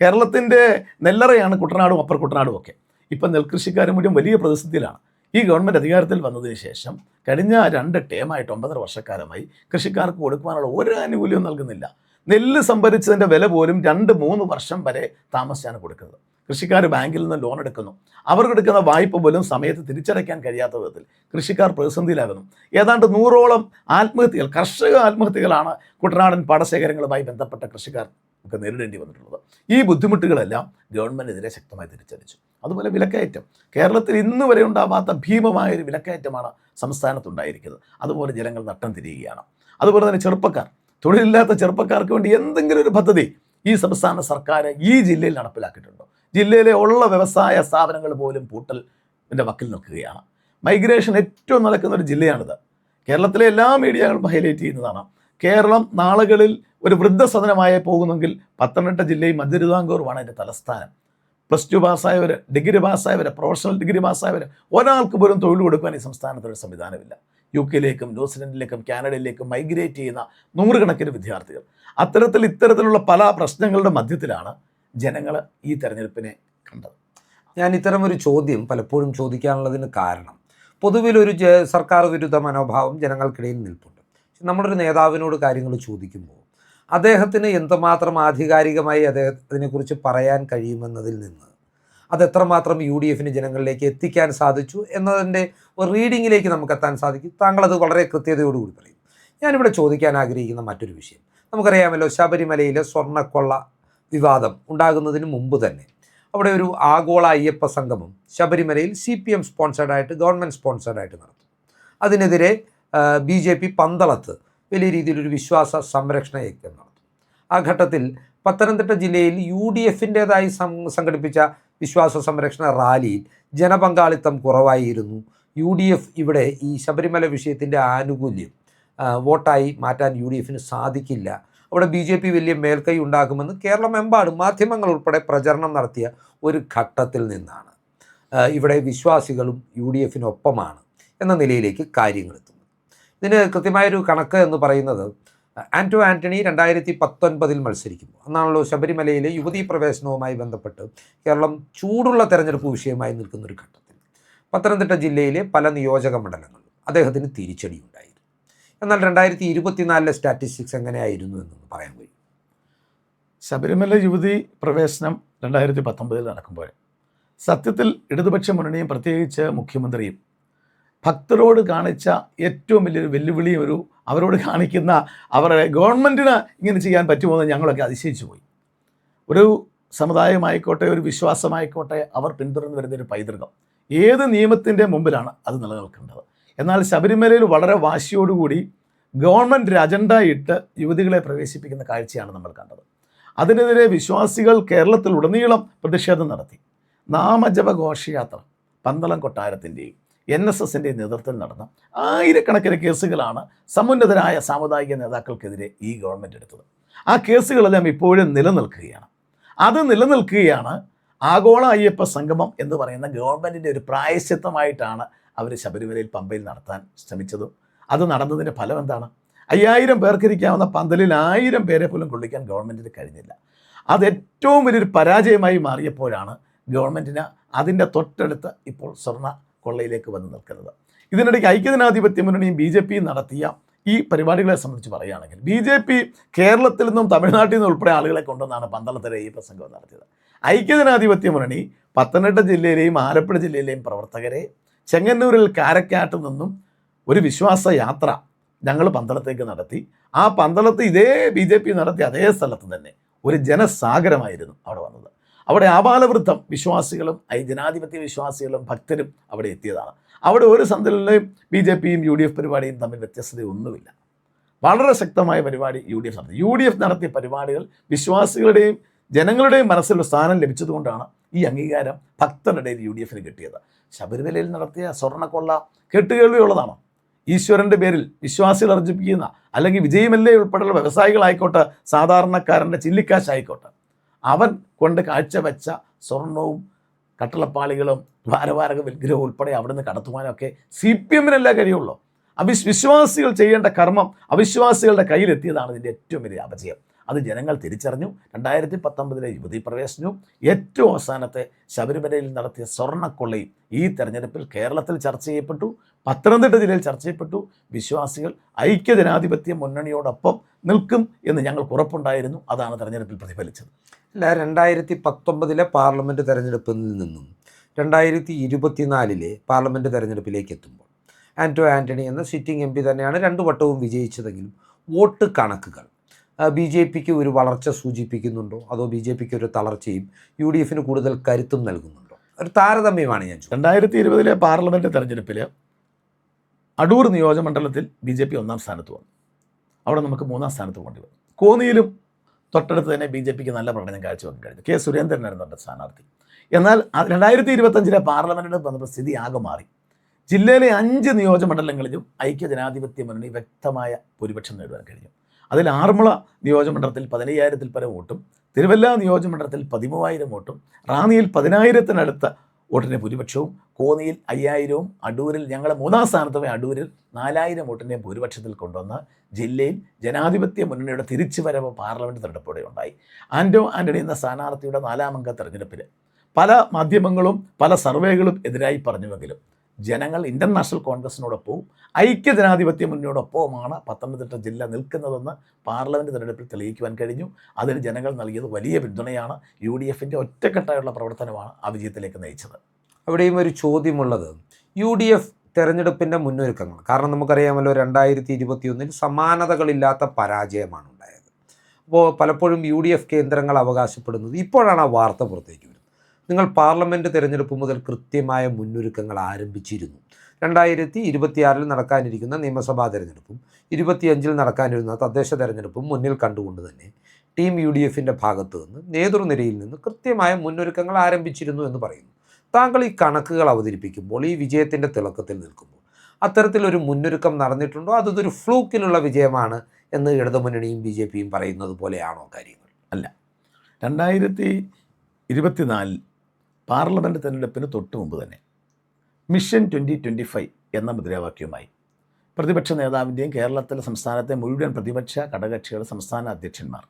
കേരളത്തിന്റെ നെല്ലറയാണ് കുട്ടനാടും അപ്പർ കുട്ടനാടും ഒക്കെ. ഇപ്പം നെൽകൃഷിക്കാരും മുഴുവൻ വലിയ പ്രതിസന്ധിയിലാണ്. ഈ ഗവൺമെന്റ് അധികാരത്തിൽ വന്നതിന് ശേഷം കഴിഞ്ഞ രണ്ട് ടേമായിട്ട് ഒമ്പതര വർഷക്കാലമായി കൃഷിക്കാർക്ക് കൊടുക്കുവാനുള്ള ഒരു ആനുകൂല്യവും നൽകുന്നില്ല. നെല്ല് സംഭരിച്ചതിന്റെ വില പോലും രണ്ട് മൂന്ന് വർഷം വരെ താമസിച്ചാണ് കൊടുക്കുന്നത്. കൃഷിക്കാർ ബാങ്കിൽ നിന്ന് ലോൺ എടുക്കുന്നു. അവർക്ക് എടുക്കുന്ന വായ്പ പോലും സമയത്ത് തിരിച്ചടയ്ക്കാൻ കഴിയാത്ത വിധത്തിൽ കൃഷിക്കാർ പ്രതിസന്ധിയിലാകുന്നു. ഏതാണ്ട് നൂറോളം ആത്മഹത്യകൾ കർഷക ആത്മഹത്യകളാണ് കുട്ടനാടൻ പാടശേഖരങ്ങളുമായി ബന്ധപ്പെട്ട കൃഷിക്കാർ ഒക്കെ നേരിടേണ്ടി വന്നിട്ടുള്ളത്. ഈ ബുദ്ധിമുട്ടുകളെല്ലാം ഗവൺമെന്റിനെതിരെ ശക്തമായി തിരിച്ചടിച്ചു. അതുപോലെ വിലക്കയറ്റം. കേരളത്തിൽ ഇന്ന് വരെ ഉണ്ടാവാത്ത ഭീമമായ ഒരു വിലക്കയറ്റമാണ് സംസ്ഥാനത്തുണ്ടായിരിക്കുന്നത്. അതുപോലെ ജനങ്ങൾ നട്ടം തിരിയുകയാണ്. അതുപോലെ തന്നെ ചെറുപ്പക്കാർ. തൊഴിലില്ലാത്ത ചെറുപ്പക്കാർക്ക് വേണ്ടി എന്തെങ്കിലും ഒരു പദ്ധതി ഈ സംസ്ഥാന സർക്കാർ ഈ ജില്ലയിൽ നടപ്പിലാക്കിയിട്ടുണ്ടോ. ജില്ലയിലെ ഉള്ള വ്യവസായ സ്ഥാപനങ്ങൾ പോലും പൂട്ടൽ എന്റെ വക്കിൽ നിൽക്കുകയാണ്. മൈഗ്രേഷൻ ഏറ്റവും നടക്കുന്ന ഒരു ജില്ലയാണിത്. കേരളത്തിലെ എല്ലാ മീഡിയകളും ഹൈലൈറ്റ് ചെയ്യുന്നതാണ്. കേരളം നാളുകളിൽ ഒരു വൃദ്ധസദനമായി പോകുന്നെങ്കിൽ പത്തനംതിട്ട ജില്ലയും മധ്യതിരുവിതാംകൂറുമാണ് അതിന്റെ തലസ്ഥാനം. പ്ലസ് ടു പാസ്സായവർ ഡിഗ്രി പാസ്സായവർ പ്രൊഫഷണൽ ഡിഗ്രി പാസ്സായവർ ഒരാൾക്ക് പോലും തൊഴിൽ കൊടുക്കാൻ ഈ സംസ്ഥാനത്തൊരു സംവിധാനമില്ല. യു കെയിലേക്കും ന്യൂസിലൻഡിലേക്കും കാനഡയിലേക്കും മൈഗ്രേറ്റ് ചെയ്യുന്ന നൂറുകണക്കിന് വിദ്യാർത്ഥികൾ. അത്തരത്തിൽ ഇത്തരത്തിലുള്ള പല പ്രശ്നങ്ങളുടെ മധ്യത്തിലാണ് ജനങ്ങൾ ഈ തെരഞ്ഞെടുപ്പിനെ കണ്ടത്. ഞാൻ ഇത്തരം ഒരു ചോദ്യം പലപ്പോഴും ചോദിക്കാനുള്ളതിന് കാരണം പൊതുവിലൊരു സർക്കാർ വിരുദ്ധ മനോഭാവം ജനങ്ങൾക്കിടയിൽ നിൽപ്പുണ്ട്. പക്ഷെ നമ്മളൊരു നേതാവിനോട് കാര്യങ്ങൾ ചോദിക്കുമ്പോൾ അദ്ദേഹത്തിന് എന്തുമാത്രം ആധികാരികമായി അദ്ദേഹത്തിനെക്കുറിച്ച് പറയാൻ കഴിയുമെന്നതിൽ നിന്ന് അതെത്രമാത്രം യു ഡി എഫിന് ജനങ്ങളിലേക്ക് എത്തിക്കാൻ സാധിച്ചു എന്നതിന്റെ ഒരു റീഡിങ്ങിലേക്ക് നമുക്ക് എത്താൻ സാധിക്കും. താങ്കളത് വളരെ കൃത്യതയോടുകൂടി പറയും. ഞാനിവിടെ ചോദിക്കാൻ ആഗ്രഹിക്കുന്ന മറ്റൊരു വിഷയം. നമുക്കറിയാമല്ലോ ശബരിമലയിലെ സ്വർണക്കൊള്ള വിവാദം ഉണ്ടാകുന്നതിന് മുമ്പ് തന്നെ. അവിടെ ഒരു ആഗോള അയ്യപ്പ സംഗമം ശബരിമലയിൽ സി പി എം സ്പോൺസേഡായിട്ട് ഗവൺമെന്റ് സ്പോൺസേഡായിട്ട് നടത്തും അതിനെതിരെ ബി ജെ പി പന്തളത്ത് വലിയ രീതിയിലൊരു വിശ്വാസ സംരക്ഷണ യജ്ഞം നടത്തും ആ ഘട്ടത്തിൽ പത്തനംതിട്ട ജില്ലയിൽ യു ഡി എഫിന്റേതായി സംഘടിപ്പിച്ച വിശ്വാസ സംരക്ഷണ റാലിയിൽ ജനപങ്കാളിത്തം കുറവായിരുന്നു. യു ഡി എഫ് ഇവിടെ ഈ ശബരിമല വിഷയത്തിന്റെ ആനുകൂല്യം വോട്ടായി മാറ്റാൻ യു ഡി എഫിന് സാധിക്കില്ല. അവിടെ ബി ജെ പി വലിയ മേൽക്കൈ ഉണ്ടാക്കുമെന്ന് കേരളമെമ്പാടും മാധ്യമങ്ങൾ ഉൾപ്പെടെ പ്രചരണം നടത്തിയ ഒരു ഘട്ടത്തിൽ നിന്നാണ്. ഇവിടെ വിശ്വാസികളും യു ഡി എഫിനൊപ്പമാണ് എന്ന നിലയിലേക്ക് കാര്യങ്ങൾ എത്തുന്നത് ഇതിന് കൃത്യമായൊരു കണക്ക് എന്ന് പറയുന്നത് ആന്റോ ആന്റണി രണ്ടായിരത്തി പത്തൊൻപതിൽ മത്സരിക്കുമ്പോൾ അന്നാണല്ലോ ശബരിമലയിലെ യുവതീ പ്രവേശനവുമായി ബന്ധപ്പെട്ട് കേരളം ചൂടുള്ള തെരഞ്ഞെടുപ്പ് വിഷയമായി നിൽക്കുന്ന ഒരു ഘട്ടത്തിൽ. പത്തനംതിട്ട ജില്ലയിലെ പല നിയോജക മണ്ഡലങ്ങളിലും അദ്ദേഹത്തിന് തിരിച്ചടിയുണ്ടായിരുന്നു എന്നാൽ രണ്ടായിരത്തി ഇരുപത്തിനാലിലെ സ്റ്റാറ്റിസ്റ്റിക്സ് എങ്ങനെയായിരുന്നു എന്നൊന്ന് പറയാൻ കഴിയും? ശബരിമല യുവതി പ്രവേശനം രണ്ടായിരത്തി പത്തൊമ്പതിൽ നടക്കുമ്പോൾ സത്യത്തിൽ ഇടതുപക്ഷ മുന്നണിയും പ്രത്യേകിച്ച് മുഖ്യമന്ത്രിയും ഭക്തരോട് കാണിച്ച ഏറ്റവും വലിയൊരു വെല്ലുവിളി ഒരു അവരോട് കാണിക്കുന്ന അവരുടെ ഗവൺമെന്റിന് ഇങ്ങനെ ചെയ്യാൻ പറ്റുമോ എന്ന് ഞങ്ങളൊക്കെ അതിശയിച്ചു പോയി. ഒരു സമുദായമായിക്കോട്ടെ ഒരു വിശ്വാസമായിക്കോട്ടെ അവർ പിന്തുടർന്ന് വരുന്ന ഒരു പൈതൃകം. ഏത് നിയമത്തിന്റെ മുമ്പിലാണ് അത് നിലനിൽക്കേണ്ടത്? എന്നാൽ ശബരിമലയിൽ വളരെ വാശിയോടുകൂടി ഗവൺമെന്റ് അജണ്ട ഇട്ട് യുവതികളെ പ്രവേശിപ്പിക്കുന്ന കാഴ്ചയാണ് നമ്മൾ കണ്ടത്. അതിനെതിരെ വിശ്വാസികൾ കേരളത്തിൽ ഉടനീളം പ്രതിഷേധം നടത്തി. നാമജപ ഘോഷയാത്ര പന്തളം കൊട്ടാരത്തിന്റെയും എൻ എസ് എസിന്റെയും നേതൃത്വത്തിൽ നടന്ന ആയിരക്കണക്കിന് കേസുകളാണ് സമുന്നതരായ സാമുദായിക നേതാക്കൾക്കെതിരെ ഈ ഗവൺമെന്റ് എടുത്തത്. ആ കേസുകളെല്ലാം ഇപ്പോഴും നിലനിൽക്കുകയാണ്. അത് നിലനിൽക്കുകയാണ് ആഗോള അയ്യപ്പ സംഗമം എന്ന് പറയുന്ന ഗവൺമെന്റിന്റെ ഒരു പ്രായശ്ചിത്തമായിട്ടാണ് അവർ ശബരിമലയിൽ പമ്പയിൽ നടത്താൻ ശ്രമിച്ചതും. അത് നടന്നതിന്റെ ഫലം എന്താണ്? അയ്യായിരം പേർക്കിരിക്കാവുന്ന പന്തലിൽ ആയിരം പേരെ പോലും കൊള്ളിക്കാൻ ഗവൺമെന്റിന് കഴിഞ്ഞില്ല. അത് ഏറ്റവും വലിയൊരു പരാജയമായി മാറിയപ്പോഴാണ് ഗവൺമെന്റിന് അതിന്റെ തൊട്ടടുത്ത് ഇപ്പോൾ സ്വർണ കൊള്ളയിലേക്ക് വന്ന് നിൽക്കുന്നത്. ഇതിനിടയ്ക്ക് ഐക്യജനാധിപത്യ മുന്നണിയും ബി ജെ പിയും നടത്തിയ ഈ പരിപാടികളെ സംബന്ധിച്ച് പറയുകയാണെങ്കിൽ ബി ജെ പി കേരളത്തിൽ നിന്നും തമിഴ്നാട്ടിൽ നിന്നും ഉൾപ്പെടെ ആളുകളെ കൊണ്ടുവന്നാണ് പന്തളത്തിലെ ഈ പ്രസംഗം നടത്തിയത്. ഐക്യജനാധിപത്യ മുന്നണി പത്തനംതിട്ട ജില്ലയിലെയും ആലപ്പുഴ ജില്ലയിലെയും പ്രവർത്തകരെ ചെങ്ങന്നൂരിൽ കാരക്കാട്ട് നിന്നും ഒരു വിശ്വാസ യാത്ര ഞങ്ങൾ പന്തളത്തേക്ക് നടത്തി. ആ പന്തളത്ത് ഇതേ ബി ജെ പി നടത്തിയ അതേ സ്ഥലത്ത് തന്നെ ഒരു ജനസാഗരമായിരുന്നു അവിടെ വന്നത്. അവിടെ ആപാലവൃദ്ധം വിശ്വാസികളും ജനാധിപത്യ വിശ്വാസികളും ഭക്തരും അവിടെ എത്തിയതാണ്. അവിടെ ഒരു സന്ദർഭത്തിലും ബി ജെ പിയും യു ഡി എഫ് പരിപാടിയും തമ്മിൽ വ്യത്യസ്തതയൊന്നുമില്ല. വളരെ ശക്തമായ പരിപാടി യു ഡി എഫ് നടത്തി. യു ഡി എഫ് നടത്തിയ പരിപാടികൾ വിശ്വാസികളുടെയും ജനങ്ങളുടെയും മനസ്സിൽ സ്ഥാനം ലഭിച്ചതുകൊണ്ടാണ് ഈ അംഗീകാരം ഭക്തരുടെ യു ഡി എഫിന് കിട്ടിയത്. ശബരിമലയിൽ നടത്തിയ സ്വർണക്കൊള്ള കേട്ടുകേൾവിയുള്ളതാണ്? ഈശ്വരന്റെ പേരിൽ വിശ്വാസികൾ അർജിപ്പിക്കുന്ന അല്ലെങ്കിൽ വിജയമല്ലേ ഉൾപ്പെടെയുള്ള വ്യവസായികളായിക്കോട്ടെ സാധാരണക്കാരന്റെ ചില്ലിക്കാശായിക്കോട്ടെ. അവൻ കൊണ്ട് കാഴ്ചവെച്ച സ്വർണവും കട്ടളപ്പാളികളും ഭാരവാരക വിഗ്രഹവും ഉൾപ്പെടെ അവിടുന്ന് കടത്തുവാനൊക്കെ സി പി എമ്മിനല്ല കഴിയുള്ളൂ? അവിശ്വാസികൾ വിശ്വാസികൾ ചെയ്യേണ്ട കർമ്മം അവിശ്വാസികളുടെ കയ്യിലെത്തിയതാണ് ഇതിന്റെ ഏറ്റവും വലിയ അപജയം. അത് ജനങ്ങൾ തിരിച്ചറിഞ്ഞു. രണ്ടായിരത്തി പത്തൊമ്പതിലെ യുവതി പ്രവേശനവും ഏറ്റവും അവസാനത്തെ ശബരിമലയിൽ നടത്തിയ സ്വർണക്കൊള്ളയും ഈ തെരഞ്ഞെടുപ്പിൽ കേരളത്തിൽ ചർച്ച ചെയ്യപ്പെട്ടു. പത്തനംതിട്ട ജില്ലയിൽ ചർച്ച ചെയ്യപ്പെട്ടു. വിശ്വാസികൾ ഐക്യജനാധിപത്യ മുന്നണിയോടൊപ്പം നിൽക്കും എന്ന് ഞങ്ങൾ ഉറപ്പുണ്ടായിരുന്നു. അതാണ് തെരഞ്ഞെടുപ്പിൽ പ്രതിഫലിച്ചത്. അല്ല രണ്ടായിരത്തി പത്തൊമ്പതിലെ പാർലമെന്റ് തെരഞ്ഞെടുപ്പിൽ നിന്നും രണ്ടായിരത്തി ഇരുപത്തിനാലിലെ പാർലമെന്റ് തെരഞ്ഞെടുപ്പിലേക്ക് എത്തുമ്പോൾ ആന്റോ ആന്റണി എന്ന സിറ്റിംഗ് എം പി തന്നെയാണ് രണ്ടു വട്ടവും വിജയിച്ചതെങ്കിലും വോട്ട് കണക്കുകൾ ബി ജെ പിക്ക് ഒരു വളർച്ച സൂചിപ്പിക്കുന്നുണ്ടോ? അതോ ബി ജെ പിക്ക് ഒരു തളർച്ചയും യു ഡി എഫിന് കൂടുതൽ കരുത്തും നൽകുന്നുണ്ടോ? ഒരു താരതമ്യമാണ് ഞാൻ രണ്ടായിരത്തി ഇരുപതിലെ പാർലമെന്റ് തെരഞ്ഞെടുപ്പിൽ അടൂർ നിയോജകമണ്ഡലത്തിൽ ബി ജെ പി ഒന്നാം സ്ഥാനത്ത് വന്നു. അവിടെ നമുക്ക് മൂന്നാം സ്ഥാനത്ത് പോകേണ്ടി വന്നു. കോന്നിയിലും തൊട്ടടുത്ത് തന്നെ ബി ജെ പിക്ക് നല്ല പ്രകടനം കാഴ്ചവെക്കാൻ കഴിഞ്ഞു. കെ സുരേന്ദ്രനായിരുന്നു അവരുടെ സ്ഥാനാർത്ഥി. എന്നാൽ രണ്ടായിരത്തി ഇരുപത്തഞ്ചിലെ പാർലമെന്റിന് വന്നപ്പോൾ സ്ഥിതി ആകെ മാറി. ജില്ലയിലെ അഞ്ച് നിയോജകമണ്ഡലങ്ങളിലും ഐക്യ ജനാധിപത്യ മുന്നണി വ്യക്തമായ ഭൂരിപക്ഷം നേടുവാൻ കഴിഞ്ഞു. അതിൽ ആറന്മുള നിയോജകമണ്ഡലത്തിൽ പതിനയ്യായിരത്തിൽ പരം വോട്ടും തിരുവല്ല നിയോജകമണ്ഡലത്തിൽ പതിമൂവായിരം വോട്ടും റാന്നിയിൽ പതിനായിരത്തിനടുത്ത വോട്ടിന്റെ ഭൂരിപക്ഷവും കോന്നിയിൽ അയ്യായിരവും അടൂരിൽ ഞങ്ങൾ മൂന്നാം സ്ഥാനത്തുപോയി അടൂരിൽ നാലായിരം വോട്ടിന്റെ ഭൂരിപക്ഷത്തിൽ കൊണ്ടുവന്ന് ജില്ലയിൽ ജനാധിപത്യ മുന്നണിയുടെ തിരിച്ചുവരവ് പാർലമെന്റ് തെരഞ്ഞെടുപ്പോടെ ഉണ്ടായി. ആന്റോ ആന്റണി എന്ന സ്ഥാനാർത്ഥിയുടെ നാലാമംഗ തെരഞ്ഞെടുപ്പിൽ പല മാധ്യമങ്ങളും പല സർവേകളും എതിരായി പറഞ്ഞുവെങ്കിലും ജനങ്ങൾ ഇന്റർനാഷണൽ കോൺഗ്രസിനോടൊപ്പവും ഐക്യ ജനാധിപത്യ മുന്നോടൊപ്പവുമാണ് പത്തനംതിട്ട ജില്ല നിൽക്കുന്നതെന്ന് പാർലമെന്റ് തെരഞ്ഞെടുപ്പിൽ തെളിയിക്കുവാൻ കഴിഞ്ഞു. അതിന് ജനങ്ങൾ നൽകിയത് വലിയ പിന്തുണയാണ്. യു ഡി എഫിന്റെ ഒറ്റക്കെട്ടായുള്ള പ്രവർത്തനമാണ് ആ വിജയത്തിലേക്ക് നയിച്ചത്. അവിടെയും ഒരു ചോദ്യമുള്ളത്. യു ഡി എഫ് തെരഞ്ഞെടുപ്പിന്റെ മുന്നൊരുക്കങ്ങൾ. കാരണം നമുക്കറിയാമല്ലോ രണ്ടായിരത്തി ഇരുപത്തിയൊന്നിൽ സമാനതകളില്ലാത്ത പരാജയമാണ് ഉണ്ടായത്. അപ്പോൾ പലപ്പോഴും യു ഡി എഫ് കേന്ദ്രങ്ങൾ അവകാശപ്പെടുന്നത് ഇപ്പോഴാണ് ആ വാർത്ത പുറത്തേക്ക് നിങ്ങൾ പാർലമെന്റ് തിരഞ്ഞെടുപ്പ് മുതൽ കൃത്യമായ മുന്നൊരുക്കങ്ങൾ ആരംഭിച്ചിരുന്നു. രണ്ടായിരത്തി ഇരുപത്തിയാറിൽ നടക്കാനിരിക്കുന്ന നിയമസഭാ തെരഞ്ഞെടുപ്പും ഇരുപത്തിയഞ്ചിൽ നടക്കാനിരുന്ന തദ്ദേശ തെരഞ്ഞെടുപ്പും മുന്നിൽ കണ്ടുകൊണ്ട് തന്നെ ടീം യു ഡി എഫിന്റെ ഭാഗത്തു നിന്ന് നേതൃനിരയിൽ നിന്ന് കൃത്യമായ മുന്നൊരുക്കങ്ങൾ ആരംഭിച്ചിരുന്നു എന്ന് പറയുന്നു. താങ്കൾ ഈ കണക്കുകൾ അവതരിപ്പിക്കുമ്പോൾ ഈ വിജയത്തിന്റെ തിളക്കത്തിൽ നിൽക്കുമ്പോൾ അത്തരത്തിലൊരു മുന്നൊരുക്കം നടന്നിട്ടുണ്ടോ? അതൊരു ഫ്ലൂക്കിലുള്ള വിജയമാണ് എന്ന് ഇടതുമുന്നണിയും ബി ജെ പിയും പറയുന്നത് പോലെയാണോ കാര്യങ്ങൾ? അല്ല. രണ്ടായിരത്തി ഇരുപത്തിനാലിൽ പാർലമെന്റ് തെരഞ്ഞെടുപ്പിന് തൊട്ട് മുമ്പ് തന്നെ മിഷൻ ട്വന്റി ട്വന്റി ഫൈവ് എന്ന മുദ്രാവാക്യവുമായി പ്രതിപക്ഷ നേതാവിന്റെയും കേരളത്തിലെ സംസ്ഥാനത്തെ മുഴുവൻ പ്രതിപക്ഷ ഘടകകക്ഷികളുടെ സംസ്ഥാന അധ്യക്ഷന്മാർ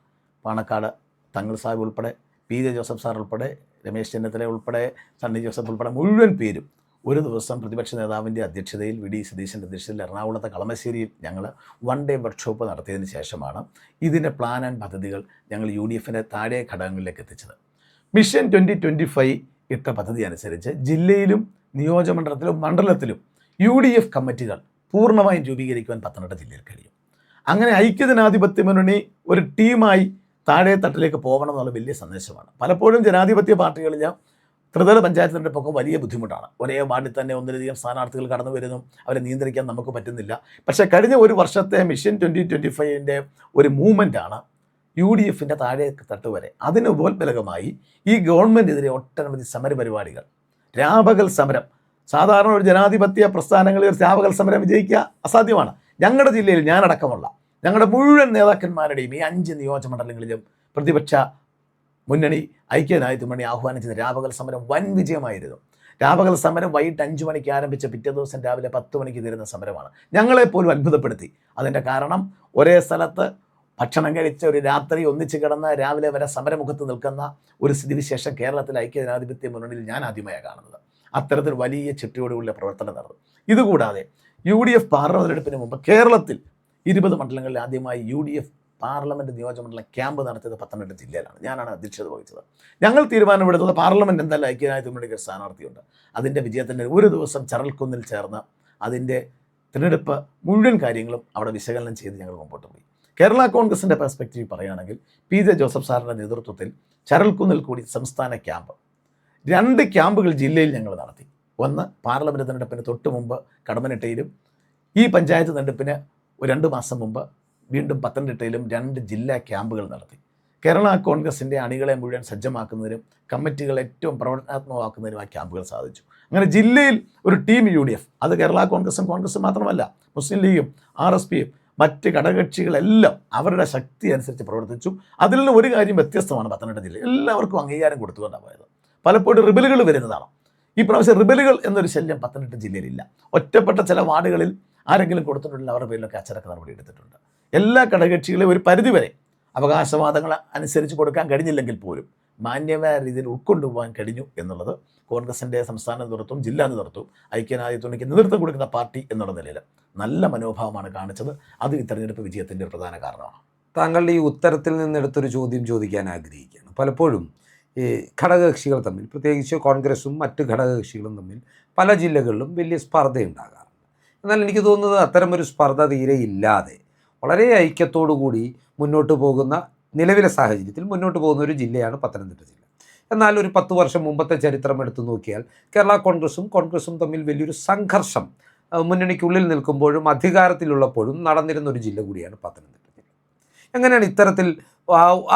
പാണക്കാട് തങ്ങൾ സാഹിബ് ഉൾപ്പെടെ പി ജെ ജോസഫ് സാർ ഉൾപ്പെടെ രമേശ് ചെന്നിത്തല ഉൾപ്പെടെ സണ്ണി ജോസഫ് ഉൾപ്പെടെ മുഴുവൻ പേരും ഒരു ദിവസം പ്രതിപക്ഷ നേതാവിന്റെ അധ്യക്ഷതയിൽ വി ഡി സതീശന്റെ അധ്യക്ഷതയിൽ എറണാകുളത്തെ കളമശ്ശേരിയിൽ ഞങ്ങൾ വൺ ഡേ വർക്ക്ഷോപ്പ് നടത്തിയതിന് ശേഷമാണ് ഇതിന്റെ പ്ലാൻ ആൻഡ് പദ്ധതികൾ ഞങ്ങൾ യു ഡി എഫിന്റെ താഴെ ഘടകങ്ങളിലേക്ക് എത്തിച്ചത്. മിഷൻ ട്വന്റി ട്വന്റി ഫൈവ് ഇട്ട പദ്ധതി അനുസരിച്ച് ജില്ലയിലും നിയോജകമണ്ഡലത്തിലും മണ്ഡലത്തിലും യു ഡി എഫ് കമ്മിറ്റികൾ പൂർണമായും രൂപീകരിക്കുവാൻ പത്തനംതിട്ട ജില്ലയിൽ കഴിയും. അങ്ങനെ ഐക്യജനാധിപത്യ മുന്നണി ഒരു ടീമായി താഴെ തട്ടിലേക്ക് പോകണം എന്നുള്ള വലിയ സന്ദേശമാണ്. പലപ്പോഴും ജനാധിപത്യ പാർട്ടികളിൽ ത്രിതല പഞ്ചായത്തിന്റെ പൊക്കം വലിയ ബുദ്ധിമുട്ടാണ്. ഒരേ വാർഡിൽ തന്നെ ഒന്നിലധികം സ്ഥാനാർത്ഥികൾ കടന്നു വരുന്നു. അവരെ നിയന്ത്രിക്കാൻ നമുക്ക് പറ്റുന്നില്ല. പക്ഷേ കഴിഞ്ഞ ഒരു വർഷത്തെ മിഷൻ ട്വന്റി ട്വന്റി ഫൈവിന്റെ ഒരു മൂവ്മെന്റാണ് യു ഡി എഫിന്റെ താഴെ തട്ട് വരെ. അതിന് ഉപോത്ബലകമായി ഈ ഗവൺമെന്റിനെതിരെ ഒട്ടനവധി സമരപരിപാടികൾ. രാപകൽ സമരം. സാധാരണ ഒരു ജനാധിപത്യ പ്രസ്ഥാനങ്ങളിൽ ഒരു രാപകൽ സമരം വിജയിക്കുക അസാധ്യമാണ്. ഞങ്ങളുടെ ജില്ലയിൽ ഞാനടക്കമുള്ള ഞങ്ങളുടെ മുഴുവൻ നേതാക്കന്മാരുടെയും ഈ അഞ്ച് നിയോജകമണ്ഡലങ്ങളിലും പ്രതിപക്ഷ മുന്നണി ഐക്യനായത്വ മുന്നണി ആഹ്വാനം ചെയ്ത രാപകൽ സമരം വൻ വിജയമായിരുന്നു. രാപകൽ സമരം വൈകിട്ട് അഞ്ചു മണിക്ക് ആരംഭിച്ച പിറ്റേ ദിവസം രാവിലെ പത്ത് മണിക്ക് തീരുന്ന സമരമാണ്. ഞങ്ങളെപ്പോലും അത്ഭുതപ്പെടുത്തി. അതിന്റെ കാരണം ഒരേ സ്ഥലത്ത് ഭക്ഷണം കഴിച്ച ഒരു രാത്രി ഒന്നിച്ച് കിടന്ന രാവിലെ വരെ സമരമുഖത്ത് നിൽക്കുന്ന ഒരു സ്ഥിതിവിശേഷം കേരളത്തിലെ ഐക്യജനാധിപത്യ മുന്നണിയിൽ ഞാൻ ആദ്യമായി കാണുന്നത്. അത്തരത്തിൽ വലിയ ചിട്ടയോടുകൂടിയ പ്രവർത്തനം നടന്നു. ഇതുകൂടാതെ യു ഡി എഫ് പാർലമെന്റ് തെരഞ്ഞെടുപ്പിന് മുമ്പ് കേരളത്തിൽ ഇരുപത് മണ്ഡലങ്ങളിൽ ആദ്യമായി യു ഡി എഫ് പാർലമെന്റ് നിയോജകമണ്ഡലം ക്യാമ്പ് നടത്തിയത് പത്തനംതിട്ട ജില്ലയിലാണ്. ഞാനാണ് അധ്യക്ഷത വഹിച്ചത്. ഞങ്ങൾ തീരുമാനമെടുത്തത് പാർലമെന്റ് എന്തായാലും ഐക്യനായ മുന്നണിക്ക് സ്ഥാനാർത്ഥിയുണ്ട്. അതിന്റെ വിജയത്തിന്റെ ഒരു ദിവസം ചരൽക്കുന്നിൽ ചേർന്ന് അതിന്റെ തിരഞ്ഞെടുപ്പ് മുഴുവൻ കാര്യങ്ങളും അവിടെ വിശകലനം ചെയ്ത് ഞങ്ങൾ മുമ്പോട്ട് പോയി. കേരള കോൺഗ്രസിന്റെ പെർസ്പെക്റ്റീവ് പറയുകയാണെങ്കിൽ പി ജെ ജോസഫ് സാറിന്റെ നേതൃത്വത്തിൽ ചരൽക്കുന്നിൽ കൂടി സംസ്ഥാന ക്യാമ്പ്. രണ്ട് ക്യാമ്പുകൾ ജില്ലയിൽ ഞങ്ങൾ നടത്തി. ഒന്ന് പാർലമെന്റ് തെരഞ്ഞെടുപ്പിന് തൊട്ട് മുമ്പ് കടമനിട്ടയിലും ഈ പഞ്ചായത്ത് തെരഞ്ഞെടുപ്പിന് ഒരു രണ്ട് മാസം മുമ്പ് വീണ്ടും പത്തനംതിട്ടയിലും രണ്ട് ജില്ലാ ക്യാമ്പുകൾ നടത്തി. കേരള കോൺഗ്രസിന്റെ അണികളെ മുഴുവൻ സജ്ജമാക്കുന്നതിനും കമ്മിറ്റികൾ ഏറ്റവും പ്രവർത്തനാത്മകമാക്കുന്നതിനും ആ ക്യാമ്പുകൾ സാധിച്ചു. അങ്ങനെ ജില്ലയിൽ ഒരു ടീം യു ഡി എഫ് അത് കേരള കോൺഗ്രസും കോൺഗ്രസും മാത്രമല്ല മുസ്ലിം ലീഗും ആർ എസ് പിയും മറ്റ് ഘടകകക്ഷികളെല്ലാം അവരുടെ ശക്തി അനുസരിച്ച് പ്രവർത്തിച്ചു. അതിൽ നിന്ന് ഒരു കാര്യം വ്യത്യസ്തമാണ് പത്തനംതിട്ട ജില്ലയിൽ. എല്ലാവർക്കും അംഗീകാരം കൊടുത്തുകൊണ്ടാണ് പോയത്. പലപ്പോഴും റിബലുകൾ വരുന്നതാണ്. ഈ പ്രാവശ്യം റിബലുകൾ എന്നൊരു ശല്യം പത്തനംതിട്ട ജില്ലയിലില്ല. ഒറ്റപ്പെട്ട ചില വാർഡുകളിൽ ആരെങ്കിലും കൊടുത്തിട്ടുണ്ടെങ്കിൽ അവരുടെ പേരിലൊക്കെ അച്ചടക്ക നടപടി എടുത്തിട്ടുണ്ട്. എല്ലാ ഘടകകക്ഷികളെയും ഒരു പരിധിവരെ അവകാശവാദങ്ങൾ അനുസരിച്ച് കൊടുക്കാൻ കഴിഞ്ഞില്ലെങ്കിൽ പോലും മാന്യമായ രീതിയിൽ ഉൾക്കൊണ്ടുപോകാൻ കഴിഞ്ഞു എന്നുള്ളത് കോൺഗ്രസിന്റെ സംസ്ഥാന നേതൃത്വം ജില്ലാ നേതൃത്വം ഐക്യനായത്വണിക്ക് നേതൃത്വം കൊടുക്കുന്ന പാർട്ടി എന്നുള്ള നിലയിൽ നല്ല മനോഭാവമാണ് കാണിച്ചത്. അത് ഈ തെരഞ്ഞെടുപ്പ് വിജയത്തിന്റെ ഒരു പ്രധാന കാരണമാണ്. താങ്കളുടെ ഈ ഉത്തരത്തിൽ നിന്നെടുത്തൊരു ചോദ്യം ചോദിക്കാൻ ആഗ്രഹിക്കുകയാണ്. പലപ്പോഴും ഈ ഘടകകക്ഷികൾ തമ്മിൽ പ്രത്യേകിച്ച് കോൺഗ്രസും മറ്റ് ഘടകകക്ഷികളും തമ്മിൽ പല ജില്ലകളിലും വലിയ സ്പർദ്ധയുണ്ടാകാറുണ്ട്. എന്നാൽ എനിക്ക് തോന്നുന്നത് അത്തരമൊരു സ്പർദ്ധ തീരെ ഇല്ലാതെ വളരെ ഐക്യത്തോടു കൂടി മുന്നോട്ട് പോകുന്ന നിലവിലെ സാഹചര്യത്തിൽ മുന്നോട്ട് പോകുന്ന ഒരു ജില്ലയാണ് പത്തനംതിട്ട ജില്ല. എന്നാൽ ഒരു പത്ത് വർഷം മുമ്പത്തെ ചരിത്രം എടുത്തു നോക്കിയാൽ കേരള കോൺഗ്രസും കോൺഗ്രസും തമ്മിൽ വലിയൊരു സംഘർഷം മുന്നണിക്കുള്ളിൽ നിൽക്കുമ്പോഴും അധികാരത്തിലുള്ളപ്പോഴും നടന്നിരുന്ന ഒരു ജില്ല കൂടിയാണ് പത്തനംതിട്ട ജില്ല. എങ്ങനെയാണ് ഇത്തരത്തിൽ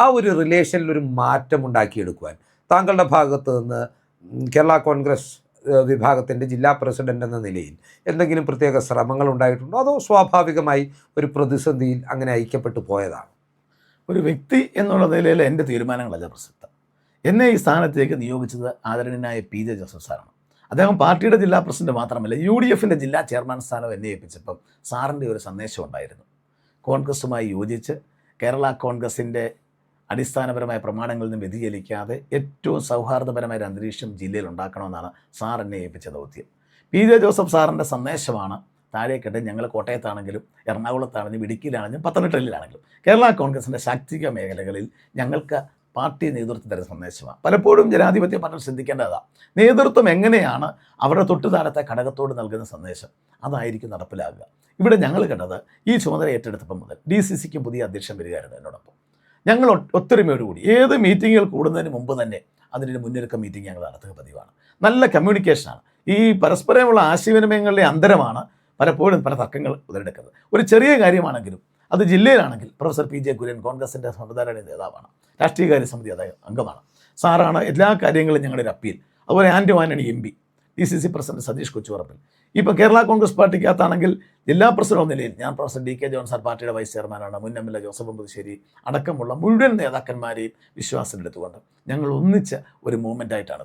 ആ ഒരു റിലേഷനിൽ ഒരു മാറ്റം ഉണ്ടാക്കിയെടുക്കുവാൻ? താങ്കളുടെ ഭാഗത്ത് നിന്ന് കേരള കോൺഗ്രസ് വിഭാഗത്തിന്റെ ജില്ലാ പ്രസിഡന്റ് എന്ന നിലയിൽ എന്തെങ്കിലും പ്രത്യേക ശ്രമങ്ങൾ ഉണ്ടായിട്ടുണ്ടോ? അതോ സ്വാഭാവികമായി ഒരു പ്രതിസന്ധിയിൽ അങ്ങനെ ഐക്യപ്പെട്ടു പോയതാണ്? ഒരു വ്യക്തി എന്നുള്ള നിലയിൽ എന്റെ തീരുമാനങ്ങളല്ല പ്രസക്തം. എന്നെ ഈ സ്ഥാനത്തേക്ക് നിയോഗിച്ചത് ആദരണീയനായ പി ജെ ജോസഫ് സാറാണ്. അദ്ദേഹം പാർട്ടിയുടെ ജില്ലാ പ്രസിഡന്റ് മാത്രമല്ല യു ഡി എഫിന്റെ ജില്ലാ ചെയർമാൻ സ്ഥാനം എന്നെ ഏൽപ്പിച്ചപ്പം സാറിന്റെ ഒരു സന്ദേശം ഉണ്ടായിരുന്നു. കോൺഗ്രസുമായി യോജിച്ച് കേരള കോൺഗ്രസിന്റെ അടിസ്ഥാനപരമായ പ്രമാണങ്ങളിൽ നിന്ന് വ്യതിചലിക്കാതെ ഏറ്റവും സൗഹാർദ്ദപരമായ ഒരു അന്തരീക്ഷം ജില്ലയിൽ ഉണ്ടാക്കണമെന്നാണ് സാർ എന്നെ ഏൽപ്പിച്ച ദൗത്യം. പി ജെ ജോസഫ് സാറിന്റെ സന്ദേശമാണ് താഴേക്കിട്ട് ഞങ്ങൾ കോട്ടയത്താണെങ്കിലും എറണാകുളത്താണെങ്കിലും ഇടുക്കിയിലാണെങ്കിലും പത്തനംതിട്ടയിലാണെങ്കിലും. കേരള കോൺഗ്രസിന്റെ ശാക്തിക മേഖലകളിൽ ഞങ്ങൾക്ക് പാർട്ടി നേതൃത്വം തരുന്ന സന്ദേശമാണ്. പലപ്പോഴും ജനാധിപത്യ പാർട്ടി ചിന്തിക്കേണ്ടതാണ് നേതൃത്വം എങ്ങനെയാണ് അവരുടെ തൊട്ടുതാഴത്തെ ഘടകത്തോട് നൽകുന്ന സന്ദേശം? അതായിരിക്കും നടപ്പിലാകുക. ഇവിടെ ഞങ്ങൾ കണ്ടത് ഈ ചുമതല ഏറ്റെടുത്തപ്പം മുതൽ ഡി സി സിക്ക് പുതിയ അധ്യക്ഷൻ വരികയായിരുന്നു എന്നോടൊപ്പം. ഞങ്ങൾ ഒത്തൊരുമയോടുകൂടി ഏത് മീറ്റിങ്ങുകൾ കൂടുന്നതിന് മുമ്പ് തന്നെ അതിന്റെ ഒരു മുന്നൊരുക്ക മീറ്റിംഗ് ഞങ്ങൾ നടത്തുക പതിവാണ്. നല്ല കമ്മ്യൂണിക്കേഷനാണ്. ഈ പരസ്പരമുള്ള ആശയവിനിമയങ്ങളുടെ അന്തരമാണ് പലപ്പോഴും പല തർക്കങ്ങൾ ഉടലെടുക്കുന്നത് ഒരു ചെറിയ കാര്യമാണെങ്കിലും അത് ജില്ലയിലാണെങ്കിൽ പ്രൊഫസർ പി ജെ കുര്യൻ കോൺഗ്രസിന്റെ സംവിധാന നേതാവാണ്. രാഷ്ട്രീയകാര്യ സമിതി അദ്ദേഹം അംഗമാണ്. സാറാണ് എല്ലാ കാര്യങ്ങളും ഞങ്ങളുടെ ഒരു അപ്പീൽ. അതുപോലെ Anto Antony M P D C C president Satheesh Kochurappil ഇപ്പോൾ കേരള കോൺഗ്രസ് പാർട്ടിക്കകത്താണെങ്കിൽ ജില്ലാ പ്രസിഡന്റ് നിലയിൽ ഞാൻ പ്രൊഫസർ ഡി കെ ജോൺ പാർട്ടിയുടെ വൈസ് ചെയർമാനാണ്. മുൻ M L A Joseph Puthussery അടക്കമുള്ള മുഴുവൻ നേതാക്കന്മാരെയും വിശ്വാസത്തിലെടുത്തുകൊണ്ട് ഞങ്ങൾ ഒന്നിച്ച് ഒരു മൂവ്മെന്റ് ആയിട്ടാണ്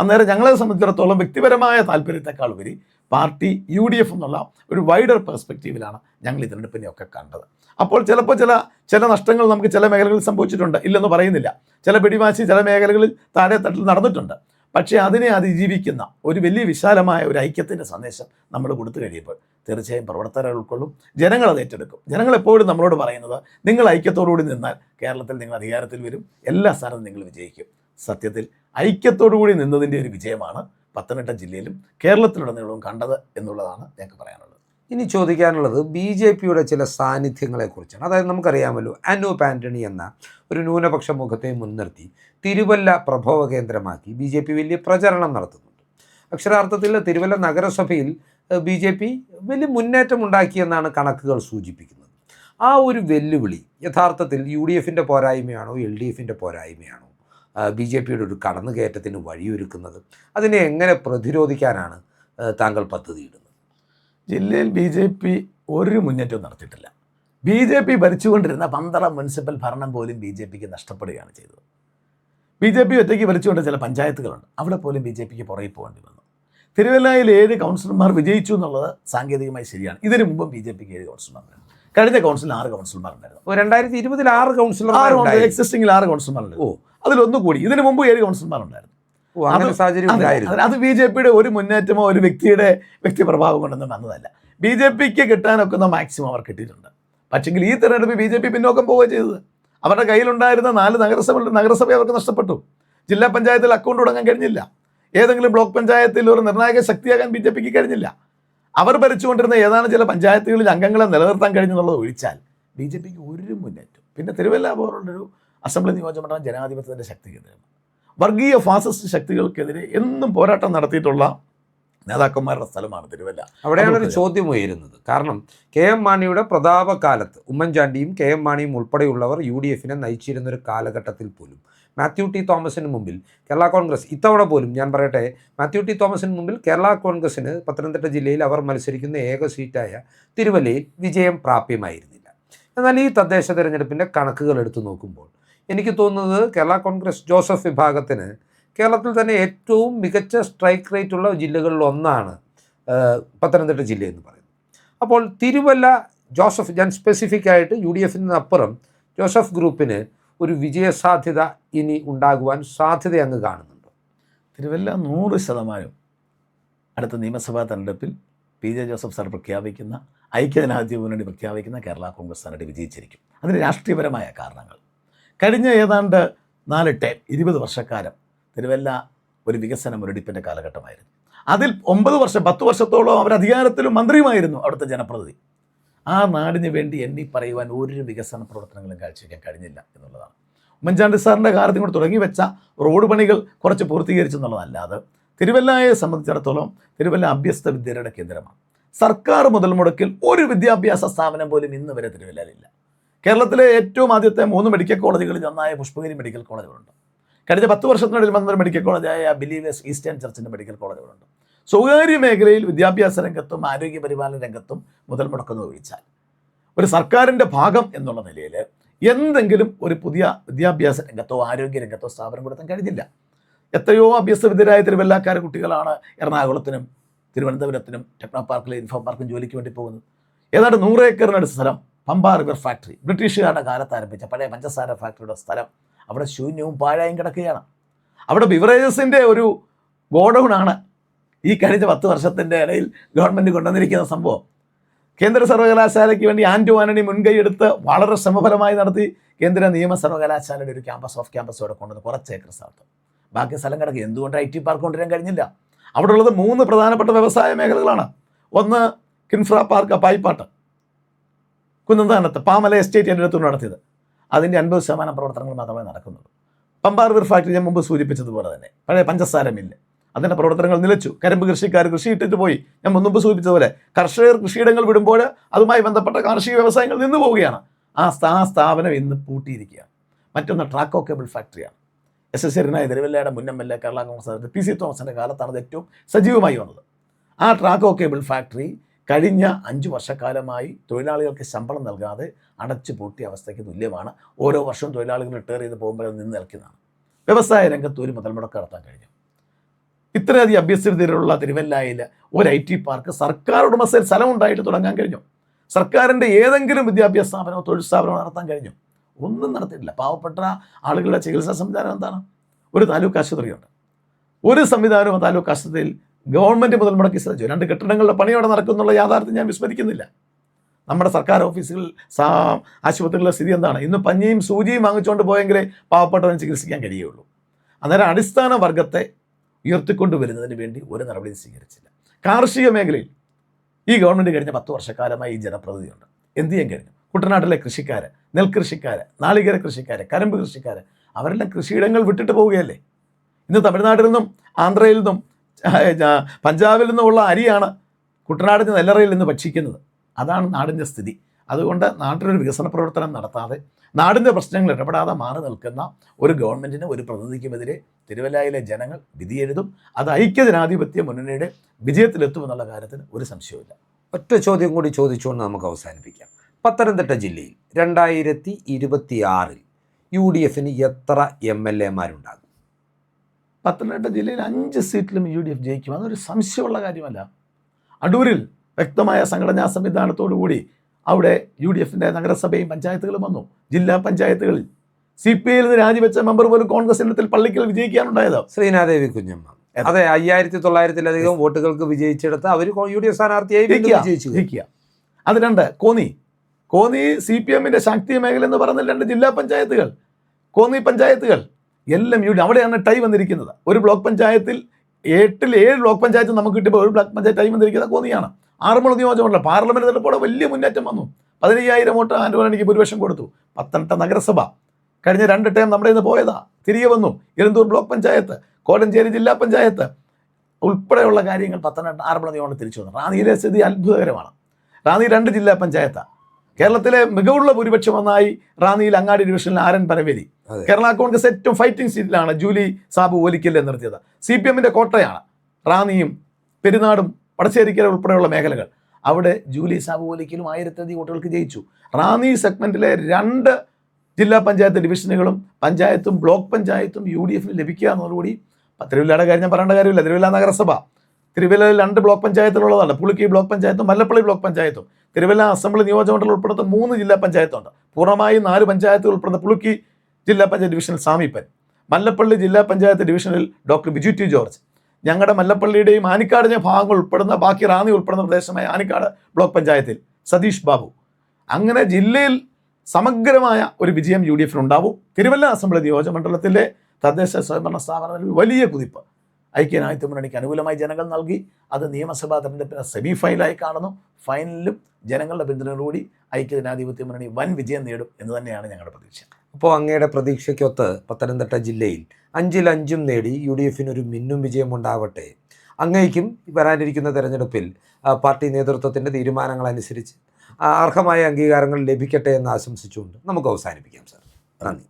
അന്നേരം ഞങ്ങളെ സംബന്ധിച്ചിടത്തോളം വ്യക്തിപരമായ താല്പര്യത്തെക്കാൾ ഉപരി പാർട്ടി യു ഡി എഫ് എന്നുള്ള ഒരു വൈഡർ പെർസ്പെക്റ്റീവിലാണ് ഞങ്ങൾ ഈ തിരഞ്ഞെടുപ്പിനെയൊക്കെ കണ്ടത്. അപ്പോൾ ചിലപ്പോൾ ചില ചില നഷ്ടങ്ങൾ നമുക്ക് ചില മേഖലകളിൽ സംഭവിച്ചിട്ടുണ്ട്. ഇല്ലെന്ന് പറയുന്നില്ല. ചില പിടിവാശി ചില മേഖലകളിൽ താഴെ തട്ടിൽ നടന്നിട്ടുണ്ട്. പക്ഷേ അതിനെ അതിജീവിക്കുന്ന ഒരു വലിയ വിശാലമായ ഒരു ഐക്യത്തിന്റെ സന്ദേശം നമ്മൾ കൊടുത്തു കഴിയുമ്പോൾ തീർച്ചയായും പ്രവർത്തകരെ ഉൾക്കൊള്ളും. ജനങ്ങൾ അത് ഏറ്റെടുക്കും. ജനങ്ങളെപ്പോഴും നമ്മളോട് പറയുന്നത് നിങ്ങൾ ഐക്യത്തോടുകൂടി നിന്നാൽ കേരളത്തിൽ നിങ്ങൾ അധികാരത്തിൽ വരും. എല്ലാ സ്ഥാനത്തും നിങ്ങൾ വിജയിക്കും. സത്യത്തിൽ ഐക്യത്തോടുകൂടി നിന്നതിന്റെ ഒരു വിജയമാണ് പത്തനംതിട്ട ജില്ലയിലും കേരളത്തിലുടനീളവും കണ്ടത് എന്നുള്ളതാണ് ഞങ്ങൾക്ക് പറയാനുള്ളത്. ഇനി ചോദിക്കാനുള്ളത് ബി ജെ പിയുടെ ചില സാന്നിധ്യങ്ങളെക്കുറിച്ചാണ്. അതായത് നമുക്കറിയാമല്ലോ അനൂപ് ആന്റണി എന്ന ഒരു ന്യൂനപക്ഷ മുഖത്തെ മുൻനിർത്തി തിരുവല്ല പ്രഭവ കേന്ദ്രമാക്കി ബി ജെ പി വലിയ പ്രചരണം നടത്തുന്നുണ്ട്. അക്ഷരാർത്ഥത്തിൽ തിരുവല്ല നഗരസഭയിൽ ബി ജെ പി വലിയ മുന്നേറ്റം ഉണ്ടാക്കിയെന്നാണ് കണക്കുകൾ സൂചിപ്പിക്കുന്നത്. ആ ഒരു വെല്ലുവിളി യഥാർത്ഥത്തിൽ യു ഡി എഫിന്റെ പോരായ്മയാണോ എൽ ഡി എഫിന്റെ പോരായ്മയാണോ? ബി ജെ പിയുടെ ഒരു കടന്നുകയറ്റത്തിന് വഴിയൊരുക്കുന്നത്. അതിനെ എങ്ങനെ പ്രതിരോധിക്കാനാണ് താങ്കൾ പദ്ധതിയിടുന്നത്? ജില്ലയിൽ ബി ജെ പി ഒരു മുന്നേറ്റവും നടത്തിയിട്ടില്ല. ബി ജെ പി ഭരിച്ചുകൊണ്ടിരുന്ന പന്തളം മുനിസിപ്പൽ ഭരണം പോലും ബി ജെ പിക്ക് നഷ്ടപ്പെടുകയാണ് ചെയ്തത്. ബി ജെ പി ഒറ്റയ്ക്ക് ഭരിച്ചുകൊണ്ട് ചില പഞ്ചായത്തുകളുണ്ട്. അവിടെ പോലും ബി ജെ പിക്ക് പുറകെ പോകേണ്ടി വന്നു. തിരുവല്ലയിൽ ഏഴ് കൗൺസിലർമാർ വിജയിച്ചു എന്നുള്ളത് സാങ്കേതികമായി ശരിയാണ്. ഇതിനു മുമ്പും ബി ജെ പിക്ക് ഏഴ് കൗൺസിലർമാരുണ്ട്. കഴിഞ്ഞ കൗൺസിലിൽ ആറ് കൗൺസിലർമാരുണ്ടായിരുന്നു അപ്പോൾ രണ്ടായിരത്തി ഇരുപതിൽ ആറ് ആറ് കൗൺസിലർമാർ എക്സിസ്റ്റിംഗിൽ ആറ് കൗൺസിലർമാരുണ്ട് ഓ. അതിലൊന്നു കൂടി ഇതിനു മുമ്പ് ഏഴ് കൗൺസിലർമാരുണ്ടായിരുന്നു അത് ബി ജെ പിയുടെ ഒരു മുന്നേറ്റമോ ഒരു വ്യക്തിയുടെ വ്യക്തി പ്രഭാവം കൊണ്ടൊന്നും വന്നതല്ല. ബി ജെ പിക്ക് കിട്ടാനൊക്കുന്ന മാക്സിമം അവർ കിട്ടിയിട്ടുണ്ട്. പക്ഷെങ്കിൽ ഈ തെരഞ്ഞെടുപ്പ് ബി ജെ പി പിന്നോക്കം പോവുകയാണ് ചെയ്തത്. അവരുടെ കയ്യിലുണ്ടായിരുന്ന നാല് നഗരസഭകളുടെ നഗരസഭ അവർക്ക് നഷ്ടപ്പെട്ടു. ജില്ലാ പഞ്ചായത്തിൽ അക്കൗണ്ട് തുടങ്ങാൻ കഴിഞ്ഞില്ല. ഏതെങ്കിലും ബ്ലോക്ക് പഞ്ചായത്തിൽ ഒരു നിർണായക ശക്തിയാകാൻ ബി ജെ പിക്ക് കഴിഞ്ഞില്ല. അവർ ഭരിച്ചുകൊണ്ടിരുന്ന ഏതാണ് ചില പഞ്ചായത്തുകളിൽ അംഗങ്ങളെ നിലനിർത്താൻ കഴിഞ്ഞെന്നുള്ളത് ഒഴിച്ചാൽ ബി ജെ പിക്ക് ഒരു മുന്നേറ്റം പിന്നെ തിരുവല്ല പോലുള്ളൊരു അസംബ്ലി നിയോജകമണ്ഡലം ജനാധിപത്യത്തിന്റെ ശക്തി കേന്ദ്രമാണ് വർഗീയ ഫാസിസ്റ്റ് ശക്തികൾക്കെതിരെ എന്നും പോരാട്ടം നടത്തിയിട്ടുള്ള നേതാക്കന്മാരുടെ സ്ഥലമാണ് തിരുവല്ല. അവിടെയാണ് ഒരു. ചോദ്യം ഉയരുന്നത്. കാരണം കെ എം മാണിയുടെ പ്രതാപകാലത്ത് ഉമ്മൻചാണ്ടിയും കെ എം മാണിയും ഉൾപ്പെടെയുള്ളവർ യു ഡി എഫിനെ നയിച്ചിരുന്ന ഒരു കാലഘട്ടത്തിൽ പോലും. മാത്യു ടി തോമസിന് മുമ്പിൽ കേരള കോൺഗ്രസ് ഇത്തവണ പോലും ഞാൻ പറയട്ടെ മാത്യു ടി തോമസിന് മുമ്പിൽ കേരള കോൺഗ്രസിന് പത്തനംതിട്ട ജില്ലയിൽ അവർ മത്സരിക്കുന്ന ഏക സീറ്റായ തിരുവല്ലയിൽ വിജയം പ്രാപ്യമായിരുന്നില്ല. എന്നാൽ ഈ തദ്ദേശ തെരഞ്ഞെടുപ്പിന്റെ കണക്കുകൾ എടുത്തു നോക്കുമ്പോൾ എനിക്ക് തോന്നുന്നത് കേരള കോൺഗ്രസ് ജോസഫ് വിഭാഗത്തിന് കേരളത്തിൽ തന്നെ ഏറ്റവും മികച്ച സ്ട്രൈക്ക് റേറ്റ് ഉള്ള ജില്ലകളിൽ ഒന്നാണ് പത്തനംതിട്ട ജില്ല എന്ന് പറയുന്നത്. അപ്പോൾ തിരുവല്ല ജോസഫ് ഞാൻ സ്പെസിഫിക് ആയിട്ട് യു ഡി എഫിന് അപ്പുറം ജോസഫ് ഗ്രൂപ്പിന് ഒരു വിജയസാധ്യത ഇനി ഉണ്ടാകുവാൻ സാധ്യത അങ്ങ് കാണുന്നുണ്ടോ. തിരുവല്ല നൂറ് ശതമാനം അടുത്ത നിയമസഭാ തെരഞ്ഞെടുപ്പിൽ പി ജെ ജോസഫ് സാർ പ്രഖ്യാപിക്കുന്ന ഐക്യജനാധിപത്യ മുന്നണി പ്രഖ്യാപിക്കുന്ന കേരള കോൺഗ്രസ് സ്ഥാനായിട്ട് വിജയിച്ചിരിക്കും. അതിന് രാഷ്ട്രീയപരമായ കാരണങ്ങൾ. കഴിഞ്ഞ ഏതാണ്ട് നാല് ടേം ഇരുപത് വർഷക്കാലം തിരുവല്ല ഒരു വികസന മുരടിപ്പിന്റെ കാലഘട്ടമായിരുന്നു. അതിൽ ഒമ്പത് വർഷം പത്ത് വർഷത്തോളം അവർ അധികാരത്തിലും മന്ത്രിയുമായിരുന്നു അവിടുത്തെ ജനപ്രതിനിധി. ആ നാടിന് വേണ്ടി എണ്ണി പറയുവാൻ ഒരു വികസന പ്രവർത്തനങ്ങളും കാഴ്ചവെക്കാൻ കഴിഞ്ഞില്ല എന്നുള്ളതാണ്. ഉമ്മൻചാണ്ടി സാറിന്റെ കാലത്ത് കൂടെ തുടങ്ങി വെച്ച റോഡ് പണികൾ കുറച്ച് പൂർത്തീകരിച്ചു എന്നുള്ളതല്ലാതെ തിരുവല്ലയെ സംബന്ധിച്ചിടത്തോളം തിരുവല്ല അഭ്യസ്ത വിദ്യരുടെ കേന്ദ്രമാണ്. സർക്കാർ മുതൽ മുടക്കിൽ ഒരു വിദ്യാഭ്യാസ സ്ഥാപനം പോലും ഇന്ന് വരെ തിരുവല്ലയിലില്ല. കേരളത്തിലെ ഏറ്റവും ആദ്യത്തെ മൂന്ന് മെഡിക്കൽ കോളേജുകളിൽ ഒന്നായ പുഷ്പഗിരി മെഡിക്കൽ കോളേജുകളുണ്ട്. കഴിഞ്ഞ പത്ത് വർഷത്തിനിടയിൽ വന്ന ഒരു മെഡിക്കൽ കോളേജായ ബിലീവേഴ്സ് ഈസ്റ്റേൺ ചർച്ചിന്റെ മെഡിക്കൽ കോളേജുകളുണ്ട് സ്വകാര്യ മേഖലയിൽ വിദ്യാഭ്യാസ രംഗത്തും ആരോഗ്യ പരിപാലന രംഗത്തും മുതൽ മുടക്കുന്നത് ഒഴിച്ചാൽ ഒരു സർക്കാരിന്റെ ഭാഗം എന്നുള്ള നിലയിൽ എന്തെങ്കിലും ഒരു പുതിയ വിദ്യാഭ്യാസ രംഗത്തോ ആരോഗ്യ രംഗത്തോ സ്ഥാപനം കൊടുക്കാൻ കഴിഞ്ഞില്ല. എത്രയോ അഭ്യസ്തവിദ്യരായ തിരുവല്ലാക്കാര കുട്ടികളാണ് എറണാകുളത്തിനും തിരുവനന്തപുരത്തിനും ടെക്നോ പാർക്കിലെ ഇൻഫോ പാർക്കും ജോലിക്ക് വേണ്ടി പോകുന്നത്. ഏതാണ്ട് നൂറ് ഏക്കറിനടുത്ത് സ്ഥലം പമ്പ റിവർ ഫാക്ടറി. ബ്രിട്ടീഷുകാരുടെ കാലത്ത് ആരംഭിച്ച പഴയ പഞ്ചസാര ഫാക്ടറിയുടെ സ്ഥലം അവിടെ ശൂന്യവും പാഴായും കിടക്കുകയാണ്. അവിടെ ബിവറേജസിന്റെ ഒരു ഗോഡൗൺ ആണ് ഈ കഴിഞ്ഞ പത്ത് വർഷത്തിന്റെ ഇടയിൽ ഗവൺമെന്റ് കൊണ്ടുവന്നിരിക്കുന്ന സംഭവം. കേന്ദ്ര സർവകലാശാലയ്ക്ക് വേണ്ടി ആന്റണി മുൻകൈ എടുത്ത് വളരെ ശ്രമഫലമായി നടത്തി കേന്ദ്ര നിയമ സർവകലാശാലയുടെ ഒരു ക്യാമ്പസ് ഓഫ് ക്യാമ്പസ് അവിടെ കൊണ്ടുവന്ന് കുറച്ച് ഏക്കർ സ്ഥലത്ത് ബാക്കി സ്ഥലം കിടക്കുക എന്തുകൊണ്ട് ഐ ടി പാർക്ക് കൊണ്ടുവരാൻ കഴിഞ്ഞില്ല? അവിടെ ഉള്ളത് മൂന്ന് പ്രധാനപ്പെട്ട വ്യവസായ മേഖലകളാണ്. ഒന്ന് കിൻഫ്ര പാർക്ക് പായിപ്പാട്ട് കുന്നന്താനത്ത് പാമല എസ്റ്റേറ്റ് എന്റെ അടുത്തുകൊണ്ട് നടത്തിയത്. അതിന്റെ അൻപത് ശതമാനം പ്രവർത്തനങ്ങൾ മാത്രമേ നടക്കുന്നുള്ളൂ. പമ്പാർ വീർ ഫാക്ടറി ഞാൻ മുമ്പ് സൂചിപ്പിച്ചതുപോലെ തന്നെ. പഴയ പഞ്ചസാരമില്ല. അതിന്റെ പ്രവർത്തനങ്ങൾ നിലച്ചു. കരിമ്പ് കൃഷിക്കാർ കൃഷി ഇട്ടിട്ട് പോയി. ഞാൻ മുമ്പ് സൂചിപ്പിച്ചതുപോലെ കർഷകർ കൃഷിയിടങ്ങൾ വിടുമ്പോൾ അതുമായി ബന്ധപ്പെട്ട കാർഷിക വ്യവസായങ്ങൾ നിന്നു പോവുകയാണ്. ആ സ്ഥാ സ്ഥാപനം ഇന്ന് പൂട്ടിയിരിക്കുകയാണ്. മറ്റൊന്ന് ട്രാക്കോ കേബിൾ ഫാക്ടറിയാണ്. എസ് എസ് എറിനായ തിരുവല്ലയുടെ മുൻ M L A Kerala Congress P C തോമസിന്റെ കാലത്താണ് അത് ഏറ്റവും സജീവമായി വന്നത്. ആ ട്രാക്കോ കേബിൾ ഫാക്ടറി കഴിഞ്ഞ അഞ്ച് വർഷക്കാലമായി തൊഴിലാളികൾക്ക് ശമ്പളം നൽകാതെ അടച്ചു പൂട്ടിയ അവസ്ഥയ്ക്ക് തുല്യമാണ്. ഓരോ വർഷവും തൊഴിലാളികൾ റിട്ടയർ ചെയ്ത് പോകുമ്പോൾ നിന്ന് നിൽക്കുന്നതാണ്. വ്യവസായ രംഗത്ത് ഒരു മുതൽ മുടക്ക് നടത്താൻ കഴിഞ്ഞു. ഇത്രയധികം അഭ്യസ്തരിതരുള്ള തിരുവല്ലായിൽ ഒരു ഐ ടി പാർക്ക് സർക്കാർ ഉടമസ്ഥയിൽ സ്ഥലം ഉണ്ടായിട്ട് തുടങ്ങാൻ കഴിഞ്ഞു. സർക്കാരിന്റെ ഏതെങ്കിലും വിദ്യാഭ്യാസ സ്ഥാപനമോ തൊഴിൽ സ്ഥാപനമോ നടത്താൻ കഴിഞ്ഞു. ഒന്നും നടത്തിയിട്ടില്ല. പാവപ്പെട്ട ആളുകളുടെ ചികിത്സാ സംവിധാനം എന്താണ്? ഒരു താലൂക്ക് ആശുപത്രിയുണ്ട്. ഒരു സംവിധാനവും താലൂക്ക് ആശുപത്രിയിൽ ഗവൺമെന്റ് മുതൽ മുടക്കി ശ്രദ്ധിച്ചു രണ്ട് കെട്ടിടങ്ങളുടെ പണി അവിടെ നടക്കുന്നുള്ള യാഥാർത്ഥ്യം ഞാൻ വിസ്മരിക്കുന്നില്ല. നമ്മുടെ സർക്കാർ ഓഫീസുകൾ സാ സ്ഥിതി എന്താണ്? ഇന്ന് പഞ്ഞിയും സൂചിയും വാങ്ങിച്ചുകൊണ്ട് പോയെങ്കിലേ പാവപ്പെട്ടവന് ചികിത്സിക്കാൻ കഴിയുള്ളൂ. അന്നേരം അടിസ്ഥാന വർഗത്തെ ഉയർത്തിക്കൊണ്ടുവരുന്നതിന് വേണ്ടി ഒരു നടപടിയും സ്വീകരിച്ചില്ല. കാർഷിക മേഖലയിൽ ഈ ഗവൺമെന്റ് കഴിഞ്ഞ പത്ത് വർഷക്കാലമായി ഈ ജനപ്രതിനിധിയുണ്ട്. എന്ത് ചെയ്യാൻ കഴിഞ്ഞു കുട്ടനാട്ടിലെ കൃഷിക്കാർ നെൽകൃഷിക്കാർ നാളികേര കൃഷിക്കാർ കരമ്പ് കൃഷിക്കാർ അവരെല്ലാം കൃഷിയിടങ്ങൾ വിട്ടിട്ട് പോവുകയല്ലേ? ഇന്ന് തമിഴ്നാട്ടിൽ നിന്നും ആന്ധ്രയിൽ നിന്നും പഞ്ചാബിൽ നിന്നുള്ള അരിയാണ് കുട്ടനാടിന്റെ നെല്ലറയിൽ നിന്ന് ഭക്ഷിക്കുന്നത്. അതാണ് നാടിന്റെ സ്ഥിതി. അതുകൊണ്ട് നാട്ടിലൊരു വികസന പ്രവർത്തനം നടത്താതെ നാടിന്റെ പ്രശ്നങ്ങൾ ഇടപെടാതെ മാറി നിൽക്കുന്ന ഒരു ഗവൺമെന്റിന് ഒരു പ്രതിനിധിക്കുമെതിരെ തിരുവല്ലയിലെ ജനങ്ങൾ വിധിയെഴുതും അത് ഐക്യജനാധിപത്യ മുന്നണിയുടെ വിജയത്തിലെത്തുമെന്നുള്ള കാര്യത്തിന് ഒരു സംശയവുമില്ല. ഒറ്റ ചോദ്യം കൂടി ചോദിച്ചുകൊണ്ട് നമുക്ക് അവസാനിപ്പിക്കാം. പത്തനംതിട്ട ജില്ലയിൽ രണ്ടായിരത്തി ഇരുപത്തി ആറിൽ യു ഡി എഫിന് എത്ര എം എൽ എമാരുണ്ടാകും? പത്തനംതിട്ട ജില്ലയിൽ അഞ്ച് സീറ്റിലും യു ഡി എഫ് ജയിക്കും. അതൊരു സംശയമുള്ള കാര്യമല്ല. അടൂരിൽ വ്യക്തമായ സംഘടനാ സംവിധാനത്തോടു കൂടി അവിടെ യു ഡി എഫിന്റെ നഗരസഭയും പഞ്ചായത്തുകളും വന്നു. ജില്ലാ പഞ്ചായത്തുകളിൽ സി പി ഐയിൽ നിന്ന് രാജിവെച്ച മെമ്പർ പോലും കോൺഗ്രസ് ഇനത്തിൽ പള്ളിക്കൽ വിജയിക്കാനുണ്ടായത്. ശ്രീനാദേവി കുഞ്ഞമ്മ. അതെ. അയ്യായിരത്തി തൊള്ളായിരത്തിലധികം വോട്ടുകൾക്ക് വിജയിച്ചെടുത്ത് അവർ യു ഡി എഫ് സ്ഥാനാർത്ഥിയായി വിജയിച്ചു. ജയിക്കുക. അത് രണ്ട് കോന്നി. കോന്നി സി പി എമ്മിന്റെ ശാക്തി മേഖല എന്ന് പറയുന്ന രണ്ട് ജില്ലാ പഞ്ചായത്തുകൾ. കോന്നി പഞ്ചായത്തുകൾ എല്ലാം യു അവിടെയാണ് ടൈ വന്നിരിക്കുന്നത്. ഒരു ബ്ലോക്ക് പഞ്ചായത്തിൽ എട്ടിൽ ഏഴ് ബ്ലോക്ക് പഞ്ചായത്ത് നമുക്ക് കിട്ടിയപ്പോൾ ഒരു ബ്ലോക്ക് പഞ്ചായത്ത് ടൈ വന്നിരിക്കുന്നത് കോന്നിയാണ്. ആറന്മുള നിയോജകമണ്ഡലം. പാർലമെന്റ് തെരഞ്ഞെടുപ്പോടെ വലിയ മുന്നേറ്റം വന്നു. പതിനയ്യായിരം വോട്ട് ആൻഡോണിക്ക് ഭൂരിപക്ഷം കൊടുത്തു. പത്തനംതിട്ട നഗരസഭ. കഴിഞ്ഞ രണ്ട് ടൈം നമ്മുടെ നിന്ന് പോയതാ. തിരികെ വന്നു. ഇരന്തൂർ ബ്ലോക്ക് പഞ്ചായത്ത് കോടഞ്ചേരി ജില്ലാ പഞ്ചായത്ത്. ഉൾപ്പെടെയുള്ള കാര്യങ്ങൾ പത്തനംതിട്ട ആറന്മുള നിയോജകമണ്ഡലം തിരിച്ചു വന്നു. റാന്നിയിലെ സ്ഥിതി അത്ഭുതകരമാണ്. റാന്നി രണ്ട് ജില്ലാ പഞ്ചായത്താണ് കേരളത്തിലെ മികവുള്ള ഭൂരിപക്ഷം ഒന്നായി റാന്നിയിൽ അങ്ങാടി ഡിവിഷനിൽ ആരൻ പരവേലി കേരള കോൺഗ്രസ് ഏറ്റവും ഫൈറ്റിംഗ് സീറ്റിലാണ് ജൂലി സാബു ഓലിക്കലിനെ നിർത്തിയത്. സി പി എമ്മിന്റെ കോട്ടയാണ് റാന്നിയും പെരുന്നാടും വടശ്ശേരിക്കര ഉൾപ്പെടെയുള്ള മേഖലകൾ. അവിടെ ജൂലി സാബു ഓലിക്കലും ആയിരത്തധികം വോട്ടുകൾക്ക് ജയിച്ചു. റാന്നി സെഗ്മെന്റിലെ രണ്ട് ജില്ലാ പഞ്ചായത്ത് ഡിവിഷനുകളും പഞ്ചായത്തും ബ്ലോക്ക് പഞ്ചായത്തും യു ഡി എഫിന് ലഭിക്കുക എന്നതോടുകൂടി തിരുവല്ലാടെ കാര്യം ഞാൻ പറയേണ്ട കാര്യമില്ല. തിരുവല്ല നഗരസഭ. തിരുവല്ലയിൽ രണ്ട് ബ്ലോക്ക് പഞ്ചായത്തിലുള്ളതാണ് പുളിക്കി ബ്ലോക്ക് പഞ്ചായത്തും മല്ലപ്പള്ളി ബ്ലോക്ക് പഞ്ചായത്തും. തിരുവല്ല അസംബ്ലി നിയോജകമണ്ഡലം ഉൾപ്പെടുന്ന മൂന്ന് ജില്ലാ പഞ്ചായത്തുണ്ട്. പൂർണമായും നാല് പഞ്ചായത്തുകൾ ഉൾപ്പെടുന്ന പുളുക്കി ജില്ലാ പഞ്ചായത്ത് ഡിവിഷനിൽ സാമീപ്പൻ മല്ലപ്പള്ളി ജില്ലാ പഞ്ചായത്ത് ഡിവിഷനിൽ ഡോക്ടർ ബിജു ടി ജോർജ്. ഞങ്ങളുടെ മല്ലപ്പള്ളിയുടെയും ആനിക്കാടിന്റെ ഭാഗങ്ങൾ ഉൾപ്പെടുന്ന ബാക്കി റാന്നി ഉൾപ്പെടുന്ന പ്രദേശമായ ആനിക്കാട് ബ്ലോക്ക് പഞ്ചായത്തിൽ സതീഷ് ബാബു. അങ്ങനെ ജില്ലയിൽ സമഗ്രമായ ഒരു വിജയം യു ഡി എഫിനുണ്ടാവും തിരുവല്ല അസംബ്ലി നിയോജകമണ്ഡലത്തിലെ തദ്ദേശ സ്വയംഭരണ സ്ഥാപനത്തിൽ വലിയ കുതിപ്പ്. ഐക്യനായത്വ മുന്നണിക്ക് അനുകൂലമായി ജനങ്ങൾ നൽകി. അത് നിയമസഭാ തെരഞ്ഞെടുപ്പിന് സെമി ഫൈനലായി കാണുന്നു. ഫൈനലിലും ജനങ്ങളുടെ പിന്തുണയോടുകൂടി ഐക്യജനാധിപത്യ മുന്നണി വൻ വിജയം നേടും എന്ന് തന്നെയാണ് ഞങ്ങളുടെ പ്രതീക്ഷ. അപ്പോൾ അങ്ങയുടെ പ്രതീക്ഷയ്ക്കൊത്ത് പത്തനംതിട്ട ജില്ലയിൽ അഞ്ചിൽ അഞ്ചും നേടി യു ഡി എഫിന് ഒരു മിന്നും വിജയം ഉണ്ടാവട്ടെ. അങ്ങേക്കും വരാനിരിക്കുന്ന തെരഞ്ഞെടുപ്പിൽ പാർട്ടി നേതൃത്വത്തിന്റെ തീരുമാനങ്ങളനുസരിച്ച് അർഹമായ അംഗീകാരങ്ങൾ ലഭിക്കട്ടെ എന്ന് ആശംസിച്ചുകൊണ്ട് നമുക്ക് അവസാനിപ്പിക്കാം സാർ. നന്ദി.